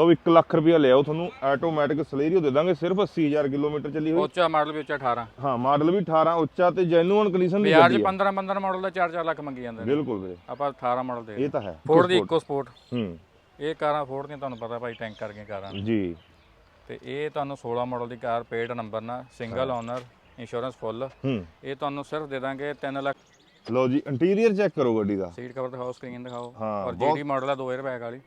ਉਹ 1 ਲੱਖ ਰੁਪਇਆ ਲਿਆਓ ਤੁਹਾਨੂੰ ਆਟੋਮੈਟਿਕ ਸਲੇਰੀਓ ਦੇ ਦਾਂਗੇ ਸਿਰਫ 80000 ਕਿਲੋਮੀਟਰ ਚੱਲੀ ਹੋਈ। ਉੱਚਾ ਮਾਡਲ ਵੀ ਉੱਚਾ 18 ਹਾਂ ਮਾਡਲ ਵੀ 18 ਉੱਚਾ ਤੇ ਜੈਨੂਅਨ ਕੰਡੀਸ਼ਨ ਦੀ ਗੱਡੀ ਆ। 15 15 ਮਾਡਲ ਦਾ 4-4 ਲੱਖ ਮੰਗੀ ਜਾਂਦੇ ਨੇ। ਬਿਲਕੁਲ ਵੀਰੇ। ਆਪਾਂ 18 ਮਾਡਲ ਦੇ ਇਹ ਤਾਂ ਹੈ। ਫੋਰਡ ਦੀ ਇਕੋ ਸਪੋਰਟ ਹੂੰ। ਇਹ ਕਾਰਾਂ ਫੋਰਡ ਦੀਆਂ ਤੁਹਾਨੂੰ ਪਤਾ ਭਾਈ ਟੈਂਕ ਕਰ ਗਈਆਂ ਕਾਰਾਂ। ਜੀ। ਤੇ ਇਹ ਤੁਹਾਨੂੰ 16 ਮਾਡਲ ਦੀ ਕਾਰ ਪੇਡ ਨੰਬਰ ਨਾਲ ਸਿੰਗਲ ਓਨਰ ਇੰਸ਼ੋਰੈਂਸ ਫੁੱਲ ਹੂੰ। ਇਹ ਤੁਹਾਨੂੰ ਸਿਰਫ ਦੇ ਦਾਂਗੇ 3 ਲੱਖ। ਲਓ ਜੀ ਇੰਟੀਰੀਅਰ ਚੈੱਕ ਕਰੋ ਗੱਡੀ ਦਾ। ਸੀਟ ਕਵਰ ਦਿਖਾਓ ਸਕਰੀਨ ਦਿਖਾਓ। ਹਾਂ, ਔਰ ਜੀਡੀ ਮਾਡਲ ਆ 2000 ਰੁਪਏ ਵਾਲੀ।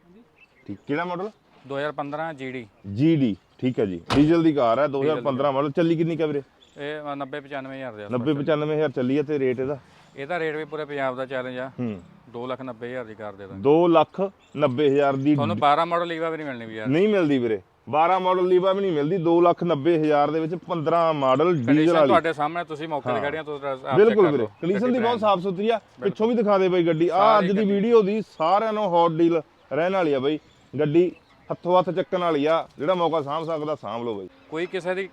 ਠੀਕ ਕਿਹੜਾ ਮਾਡਲ 2015 ਜੀਡੀ GD ਠੀਕ ਹੈ ਜੀ। ਡੀਜ਼ਲ ਦੀ ਕਾਰ ਹੈ 2015 ਮਾਡਲ ਚੱਲੀ ਕਿੰਨੀ ਕਾ ਵੀਰੇ? ਇਹ 90 95000 ਦੇ 90 95000 ਚੱਲੀ ਹੈ ਤੇ ਰੇਟ ਇਹਦਾ? ਇਹਦਾ ਰੇਟ ਵੀ ਪੂਰੇ ਪੰਜਾਬ ਦਾ ਚੈਲੰਜ ਆ ਹੂੰ। 290000 ਦੀ ਕਾਰ ਦੇ ਦਾਂਗੇ। 2 ਲੱਖ 90000 ਦੀ ਤੁਹਾਨੂੰ 12 ਮਾਡਲ ਲੀਵਾ ਵੀ ਨਹੀਂ ਮਿਲਣੀ ਵੀ ਯਾਰ। ਨਹੀਂ ਮਿਲਦੀ ਵੀਰੇ। 12 ਮਾਡਲ ਲੀਵਾ ਵੀ ਨਹੀਂ ਮਿਲਦੀ 2 ਲੱਖ 90000 ਦੇ ਵਿੱਚ 15 ਮਾਡਲ ਡੀਜ਼ਲ ਵਾਲੀ। ਤੁਹਾਡੇ ਸਾਹਮਣੇ ਤੁਸੀਂ ਮੌਕੇ ਤੇ ਖੜੀਆਂ ਤੁਸੀਂ ਬਿਲਕੁਲ ਵੀਰੇ। ਕੰਡੀਸ਼ਨ ਦੀ ਬਹੁਤ ਸਾਫ਼ ਸੁਥਰੀ ਆ। ਪਿੱਛੋਂ ਵੀ ਦਿਖਾ ਦੇ ਬਈ ਗੱਡੀ। ਆ ਅੱਜ ਦੀ ਵੀਡੀਓ ਦੀ ਸਾਰਿਆਂ ਨੂੰ ਹੌਟ ਡੀਲ ਰਹਿਣ ਵਾਲੀ ਆ ਬਈ। ਗੱਡੀ ਹੱਥੋਂ ਹੱਥ ਚੱਕਣ ਵਾਲੀ ਆ ਜਿਹੜਾ ਮੌਕਾ ਸਾਂਭ ਸਕਦਾ ਸਾਂਭ ਲਓ ਬਈ। ਕੋਈ ਕਿਸੇ ਦੀ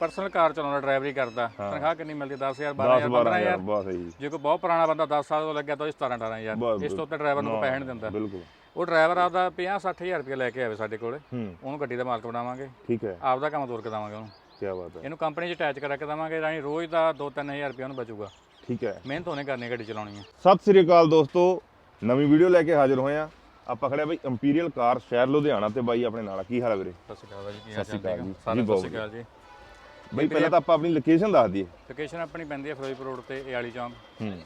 ਪਰਸਨਲ ਕਾਰ ਚਲਾਉਂਦਾ ਡਰਾਈਵਰੀ ਕਰਦਾ ਤਨਖਾਹ ਕਿੰਨੀ ਮਿਲਦੀ 10000 10 12000 12000 15000 ਬਸ ਇਹੀ। ਜੇ ਕੋਈ ਬਹੁਤ ਪੁਰਾਣਾ ਬੰਦਾ 10 ਸਾਲ ਤੋਂ ਲੱਗਿਆ ਤਾਂ ਉਹ 17 18000 ਬਸ, ਇਸ ਤੋਂ ਉੱਤੇ ਡਰਾਈਵਰ ਨੂੰ ਪੈਸੇ ਨਹੀਂ ਦਿੰਦਾ। ਬਿਲਕੁਲ। ਉਹ ਡਰਾਈਵਰ ਆਪਦਾ 50 60000 ਰੁਪਏ ਲੈ ਕੇ ਆਵੇ ਸਾਡੇ ਕੋਲੇ। ਉਹਨੂੰ ਗੱਡੀ ਦਾ ਮਾਲਕ ਬਣਾਵਾਂਗੇ। ਠੀਕ ਹੈ। ਆਪਦਾ ਕੰਮ ਤੋਰ ਕੇ ਦੇਵਾਂਗੇ ਉਹਨੂੰ। ਕੀ ਬਾਤ ਹੈ। ਇਹਨੂੰ ਕੰਪਨੀ 'ਚ ਅਟੈਚ ਕਰਾ ਕੇ ਦੇਵਾਂਗੇ ਰਾਣੀ ਰੋਜ਼ ਦਾ 2-3000 ਰੁਪਏ ਉਹਨੂੰ ਬਚੂਗਾ। ਠੀਕ ਹੈ। ਮਿਹਨਤ ਉਹਨੇ ਕਰਨੀ ਗੱਡੀ ਚਲਾਉਣੀ ਹੈ। ਸਤਿ ਸ੍ਰੀ ਅਕਾਲ ਦੋਸਤੋ। ਨਵੀਂ ਵੀਡੀਓ ਲੈ ਕੇ ਹਾਜ਼ਰ ਹੋਏ ਆ ਆਪਾਂ ਖੜਿਆ ਬਈ ਇੰਪੀਰੀਅਲ ਕਾਰ ਸ਼ਹਿਰ ਲੁਧਿਆਣਾ ਤੇ ਬਾਈ ਆਪਣੇ ਨਾਲ ਆ। ਕੀ ਹਾਲ ਹੈ ਵੀਰੇ? ਸਤਿ ਸ਼੍ਰੀ ਅਕਾਲ ਬਾਈ ਜੀ ਕੀ ਹਾਲ ਸਤਿ ਸ਼੍ਰੀ ਚਾਲ ਅਕਾਲ ਜੀ। ਬਹੁਤ ਸ਼੍ਰੀ ਅਕਾਲ ਬਈ ਪਹਿਲਾਂ ਤਾਂ ਆਪਾਂ ਆਪਣੀ ਲੋਕੇਸ਼ਨ ਦੱਸ ਦਈਏ। ਲੋਕੇਸ਼ਨ ਆਪਣੀ ਪੈਂਦੀ ਹੈ ਫਿਰੋਜ਼ਪੁਰ ਰੋਡ ਤੇ ਏਆਲੀ ਚੌਂਕ।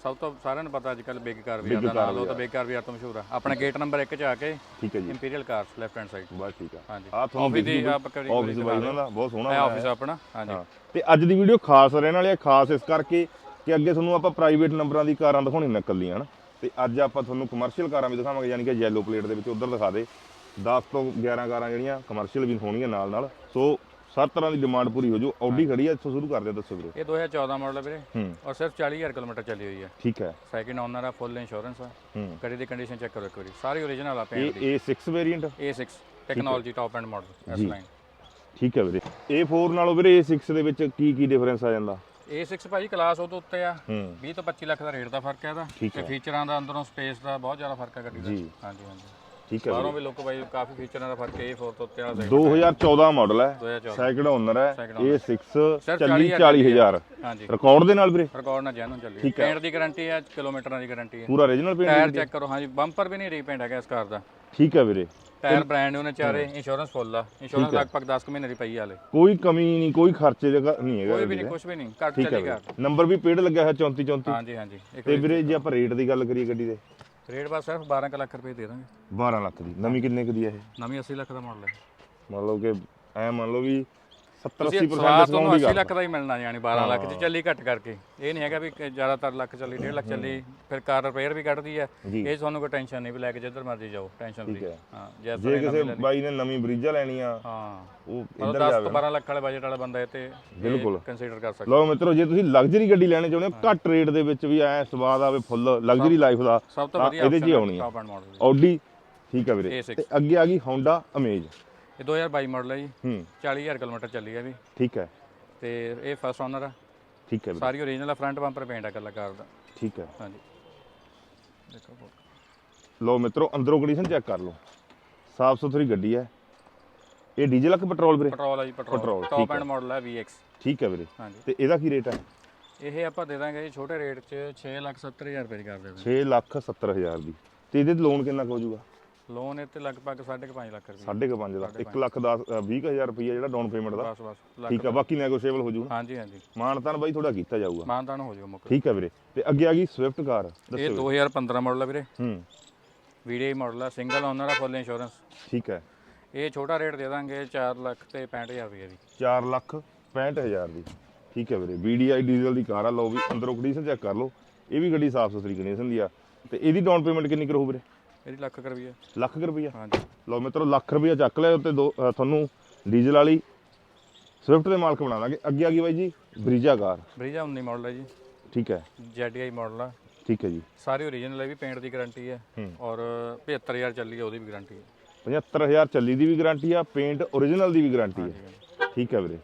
ਸਭ ਤੋਂ ਸਾਰਿਆਂ ਨੂੰ ਪਤਾ ਅੱਜ ਕੱਲ ਬਿਗ ਕਾਰ ਵੀ ਦਾ ਨਾਮ ਉਹ ਤਾਂ ਬਿਗ ਕਾਰ ਵੀ ਤੋਂ ਮਸ਼ਹੂਰ ਆ। ਆਪਣੇ ਗੇਟ ਨੰਬਰ 1 'ਚ ਆ ਕੇ ਠੀਕ ਹੈ ਜੀ। Imperial cars left hand side ਬਸ ਠੀਕ ਆ। ਹਾਂਜੀ। ਆ ਤੁਹਾਨੂੰ ਆਫਿਸ ਦੀ ਆਪ ਕਰੀ ਆਫਿਸ ਬਾਈ ਉਹਨਾਂ ਦਾ ਬਹੁਤ ਸੋਹਣਾ ਹੈ ਆਫਿਸ ਆਪਣਾ ਹਾਂਜੀ। ਹਾਂ। ਤੇ ਅੱਜ ਦੀ ਵੀਡੀਓ ਖਾਸ ਰਹਿਣ ਵਾਲੀ ਹੈ ਖਾਸ ਇਸ ਕਰਕੇ ਕਿ ਅੱਗੇ ਤੁਹਾਨੂੰ ਆਪਾਂ ਪ੍ਰਾਈਵੇਟ ਨੰਬਰਾਂ ਦੀ ਕਾਰਾਂ ਦਿਖਾਉਣੀ ਨਕਲੀਆਂ ਹਨ? ਤੇ ਅੱਜ ਆਪਾਂ ਤੁਹਾਨੂੰ ਕਮਰਸ਼ੀਅਲ ਕਾਰਾਂ ਵੀ ਦਿਖਾਵਾਂਗੇ ਯਾਨੀ ਕਿ ਯੈਲੋ ਪਲੇਟ ਦੇ ਵਿੱਚ ਉਧਰ ਦਿਖਾ ਦੇ। 10 ਤੋਂ 11 ਕਾਰਾਂ ਜਿਹੜੀਆਂ ਕਮਰਸ਼ੀਅਲ ਵੀ ਹੋਣਗੀਆਂ ਨਾਲ ਨਾਲ। ਸੋ ਸੱਤ ਤਰ੍ਹਾਂ ਦੀ ਡਿਮਾਂਡ ਪੂਰੀ ਹੋ ਜੂ। ਆਡੀ ਖੜੀ ਹੈ ਇੱਥੋਂ ਸ਼ੁਰੂ ਕਰਦੇ ਹਾਂ, ਦੱਸੋ ਵੀਰੇ। ਇਹ 2014 ਮਾਡਲ ਹੈ ਵੀਰੇ। ਔਰ ਸਿਰਫ 40000 ਕਿਲੋਮੀਟਰ ਚੱਲੀ ਹੋਈ ਹੈ ਠੀਕ ਹੈ। ਸੈਕਿੰਡ ਓਨਰ ਆ ਫੁੱਲ ਇੰਸ਼ੋਰੈਂਸ ਆ। ਗੱਡੀ ਦੀ ਕੰਡੀਸ਼ਨ ਚੈੱਕ ਕਰੋ ਇੱਕ ਵਾਰੀ। ਸਾਰੀ ਓਰੀਜਨਲ ਆ ਇਹ ਪੇਂਟ ਦੀ। A6 variant A6 technology top end model S line ਠੀਕ ਹੈ ਵੀਰੇ। A4 ਨਾਲੋਂ ਵੀਰੇ A6 ਦੇ ਵਿੱਚ ਕੀ ਕੀ ਡਿਫਰੈਂਸ ਆ ਜਾਂਦਾ? A6 ਭਾਜੀ ਕਲਾਸ ਉਹ ਤੋਂ ਉੱਤੇ ਆ। ਹੂੰ। 20 ਤੋਂ 25 ਲੱਖ ਦਾ ਰੇਟ ਦਾ ਫ਼ਰਕ ਹੈ ਇਹਦਾ। ਠੀਕ ਤੇ ਫੀਚਰਾਂ ਦਾ ਅੰਦਰੋਂ ਸਪੇਸ ਦਾ ਬਹੁਤ ਜ਼ਿਆਦਾ ਫ਼ਰਕ ਹੈ ਗੱਡੀ ਦਾ। ਜੀ। ਹਾਂਜੀ ਹਾਂਜੀ। ਠੀਕ ਹੈ ਬਾਹਰੋਂ ਵੀ ਲੋਕ ਬਾਈ ਕਾਫੀ ਫੀਚਰਾਂ ਦਾ ਫ਼ਰਕ ਹੈ A4 ਤੋਂ ਉੱਤੇ ਵਾਲਾ 2014 ਮਾਡਲ ਹੈ। 2014 ਸੈਕਿੰਡ ਓਨਰ ਹੈ। Second A6 Sir, ਚੱਲੀ 40,000 40000 ਹਾਂਜੀ। ਰਿਕਾਰਡ ਦੇ ਨਾਲ ਵੀਰੇ? ਰਿਕਾਰਡ ਨਾਲ ਜੈਨੂਨ ਚੱਲੀ ਪੇਂਟ ਦੀ ਗਾਰੰਟੀ ਹੈ ਕਿਲੋਮੀਟਰਾਂ ਦੀ ਗਾਰੰਟੀ ਹੈ। ਪੂਰਾ origignal ਪੇਂਟ ਟਾਇਰ ਚੈੱਕ ਕਰੋ। ਹਾਂਜੀ ਬੰਪਰ ਵੀ ਨਹੀਂ ਰੀਪੇਂਟ ਹੈਗਾ ਇਸ ਕਾਰ ਦਾ। ਠੀਕ ਹੈ ਵੀਰੇ। ਟਾਇਰ ਬ੍ਰਾਂਡ ਨੇ ਚਾਰੇ ਇੰਸ਼ੋਰੈਂਸ ਫੁੱਲ ਆ। ਇੰਸ਼ੋਰੈਂਸ ਲਗਭਗ 10 ਕੁ ਮਹੀਨੇ ਦੀ ਪਈ ਹਲੇ। ਕੋਈ ਕਮੀ ਨਹੀਂ ਕੋਈ ਖਰਚੇ ਦਾ ਨਹੀਂ ਹੈਗਾ ਕੋਈ ਵੀ ਨਹੀਂ ਕੁਝ ਵੀ ਨਹੀਂ ਘੱਟ ਠੀਕ ਹੈ ਚੱਲੀ ਵੀਰੇ। ਕਾਰ ਨੰਬਰ ਵੀ ਪੇਡ ਲੱਗਿਆ ਹੈ 34 34 ਹਾਂਜੀ ਹਾਂਜੀ ਤੇ ਵੀਰੇ ਜੇ ਆਪਾਂ ਰੇਟ ਦੀ ਗੱਲ ਕਰੀਏ ਗੱਡੀ ਦੇ। ਰੇਟ ਬਸ ਸਿਰਫ 12 ਕੁ ਲੱਖ ਰੁਪਏ ਦੇ ਦਾਂਗੇ। 12 ਲੱਖ ਦੀ। ਨਵੀਂ ਕਿੰਨੇ ਕੁ ਦੀ ਹੈ ਇਹ? ਨਵੀਂ 80 ਲੱਖ ਦਾ ਮਾਡਲ ਹੈ। ਮੰਨ ਲਓ ਕਿ ਐ ਮੰਨ ਲਓ ਵੀ 70 ਤੁਸੀਂ 80% ਸਵਾਦ ਤੁਹਾਨੂੰ ਡਿਸਕਾਊਂਟ 80 ਹੀ ਲੱਖ ਦਾ ਹੀ ਮਿਲਣਾ ਯਾਨੀ 12 ਲੱਖ ਚ ਚੱਲੀ ਘੱਟ ਕਰਕੇ। ਇਹ ਨਹੀਂ ਹੈਗਾ ਵੀ ਜ਼ਿਆਦਾਤਰ ਲੱਖ ਚੱਲੀ 1.5 ਲੱਖ ਚੱਲੀ ਫਿਰ ਕਾਰ ਰਿਪੇਅਰ ਵੀ ਕੱਢਦੀ ਹੈ। ਇਹ ਤੁਹਾਨੂੰ ਕੋਈ ਟੈਨਸ਼ਨ ਨਹੀਂ ਵੀ ਲੈ ਕੇ ਜਿੱਧਰ ਮਰਜ਼ੀ ਜਾਓ ਟੈਨਸ਼ਨ ਫ੍ਰੀ ਹੈ। ਹਾਂ ਜੇ ਕਿਸੇ ਬਾਈ ਨੇ ਨਵੀਂ ਬਰੀਜਾ ਲੈਣੀ ਆ ਹਾਂ। ਉਹ ਇੱਧਰ 10 ਜਾਵੇ ਤੋਂ 12 ਲੱਖ ਵਾਲੇ ਬਜਟ ਵਾਲਾ ਬੰਦਾ ਇਹ ਤੇ ਬਿਲਕੁਲ। ਕੰਸੀਡਰ ਕਰ ਸਕਦਾ। ਲਓ ਮਿੱਤਰੋ ਜੇ ਤੁਸੀਂ ਲਗਜ਼ਰੀ ਗੱਡੀ ਲੈਣੀ ਚਾਹੁੰਦੇ ਹੋ ਘੱਟ ਰੇਟ ਦੇ ਵਿੱਚ ਵੀ ਐ ਸਵਾਦ ਆਵੇ ਫੁੱਲ ਲਗਜ਼ਰੀ ਲਾਈਫ ਦਾ ਸਭ ਤੋਂ ਵਧੀਆ ਇਹਦੇ 'ਚ ਹੀ ਆਉਣੀ ਮਾਡਲ ਆਡੀ ਠੀਕ ਹੈ ਵੀਰੇ। A6 ਤੇ ਅੱਗੇ ਆ ਗਈ Honda Amaze ਇਹ 2022 ਮਾਡਲ ਹੈ ਜੀ। ਹੂੰ। 40000 ਕਿਲੋਮੀਟਰ ਚੱਲੀ ਹੈ ਵੀ ਠੀਕ ਹੈ। ਤੇ ਇਹ ਫਸਟ ਓਨਰ ਆ। ਠੀਕ ਹੈ ਵੀਰੇ। ਸਾਰੀ ਓਰੀਜਨਲ ਆ ਫਰੰਟ ਬੰਪਰ ਪੇਂਟ ਆ ਕੱਲਾ ਕਾਰ ਦਾ। ਠੀਕ ਹੈ। ਹਾਂਜੀ। ਦੇਖੋ ਲਓ ਮਿੱਤਰੋ ਅੰਦਰੋਂ ਕੰਡੀਸ਼ਨ ਚੈੱਕ ਕਰ ਲਓ। ਸਾਫ਼ ਸੁਥਰੀ ਗੱਡੀ ਹੈ। ਇਹ ਡੀਜ਼ਲ ਆ ਕਿ ਪੈਟਰੋਲ ਵੀਰੇ? ਪੈਟਰੋਲ ਆ ਜੀ ਪੈਟਰੋਲ। ਠੀਕ ਟਾਪ। ਐਂਡ ਮਾਡਲ ਹੈ VX ਠੀਕ ਹੈ ਵੀਰੇ। ਹਾਂਜੀ। ਤੇ ਇਹਦਾ ਕੀ ਰੇਟ ਹੈ? ਇਹ ਆਪਾਂ ਦੇ ਦਾਂਗੇ ਜੀ ਛੋਟੇ ਰੇਟ 'ਚ 670000 ਰੁਪਏ ਦੀ ਕਰ ਦੇ ਦਾਂਗੇ। 6 ਲੱਖ 70 ਹਜ਼ਾਰ ਦੀ। ਤੇ ਇਹਦੇ ਲੋਨ ਕਿੰਨਾ ਕੁ ਹੋ ਜਾਊਗਾ? ਲੋਨ ਇੱਥੇ ਲਗਭਗ 5.5 ਲੱਖ ਰੁਪਏ ਸਾਢੇ ਕੁ ਪੰਜ ਦਾ 1 ਲੱਖ 10 20 ਹਜ਼ਾਰ ਰੁਪਈਆ ਜਿਹੜਾ ਡਾਊਨ ਪੇਮੈਂਟ ਦਾ। ਬਸ ਬਸ ਲੱਖ ਠੀਕ ਹੈ ਬਾਕੀ ਨੈਗੋਸ਼ੀਏਬਲ ਹੋ ਜਾਊਗਾ। ਹਾਂਜੀ ਹਾਂਜੀ। ਮਾਨਤਾਨ ਬਾਈ ਥੋੜਾ ਕੀਤਾ ਜਾਊਗਾ। ਮਾਨਤਾਨ ਹੋ ਜਾਊਗਾ ਮੁੱਕ ਠੀਕ ਹੈ ਵੀਰੇ। ਤੇ ਅੱਗੇ ਆ ਗਈ ਸਵਿਫਟ ਕਾਰ। ਇਹ 2015 ਮਾਡਲ ਆ ਵੀਰੇ। ਹੂੰ। ਵੀਡੀਆਈ ਮਾਡਲ ਆ ਸਿੰਗਲ ਓਨਰ ਆ ਫੁੱਲ ਇੰਸ਼ੋਰੈਂਸ ਠੀਕ ਹੈ ਇਹ ਛੋਟਾ ਰੇਟ ਦੇ ਦਾਂਗੇ 4 ਲੱਖ ਤੇ 65000 ਰੁਪਏ ਦੀ। 4 ਲੱਖ 65 ਹਜ਼ਾਰ ਦੀ। ਠੀਕ ਹੈ ਵੀਰੇ। VDI ਡੀਜ਼ਲ ਦੀ ਕਾਰ ਆ ਲਓ ਵੀ ਅੰਦਰੋਂ ਕੰਡੀਸ਼ਨ ਚੈੱਕ ਕਰ ਲਓ। ਇਹ ਵੀ ਗੱਡੀ ਸਾਫ਼ ਸੁਥਰੀ ਕੰਡੀਸ਼ਨ ਦੀ ਆ। ਤੇ ਇਹਦੀ ਡਾਊਨ ਪੇਮੈਂਟ ਕਿੰਨੀ ਕਰੂ ਵੀਰੇ? ਇਹਦੀ ਲੱਖ ਕੁ ਰੁਪਏ ਲੱਖ ਕੁ ਰੁਪਈਆ? ਹਾਂਜੀ। ਲਓ ਮਿੱਤਰੋ ਲੱਖ ਰੁਪਈਆ ਚੱਕ ਲਿਓ ਤੇ ਦੋ ਅ, ਤੁਹਾਨੂੰ ਡੀਜ਼ਲ ਵਾਲੀ ਸਵਿਫਟ ਦੇ ਮਾਲਕ ਬਣਾ ਦਾਂਗੇ। ਅੱਗੇ ਆ ਗਈ ਬਾਈ ਜੀ ਬਰੀਜਾ ਕਾਰ। ਬਰੀਜਾ 19 ਮਾਡਲ ਹੈ ਜੀ। ਠੀਕ ਹੈ। ZDI ਮਾਡਲ ਆ। ਠੀਕ ਹੈ ਜੀ। ਸਾਰੀ ਓਰੀਜਨਲ ਹੈ ਵੀ ਪੇਂਟ ਦੀ ਗਾਰੰਟੀ ਹੈ। ਔਰ 75000 ਚੱਲੀ ਹੈ ਉਹਦੀ ਵੀ ਗਾਰੰਟੀ ਹੈ 75000 ਚੱਲੀ ਦੀ ਵੀ ਗਾਰੰਟੀ ਆ ਪੇਂਟ ਓਰੀਜਨਲ ਦੀ ਵੀ ਗਾਰੰਟੀ ਹੈ ਠੀਕ ਹੈ ਵੀਰੇ।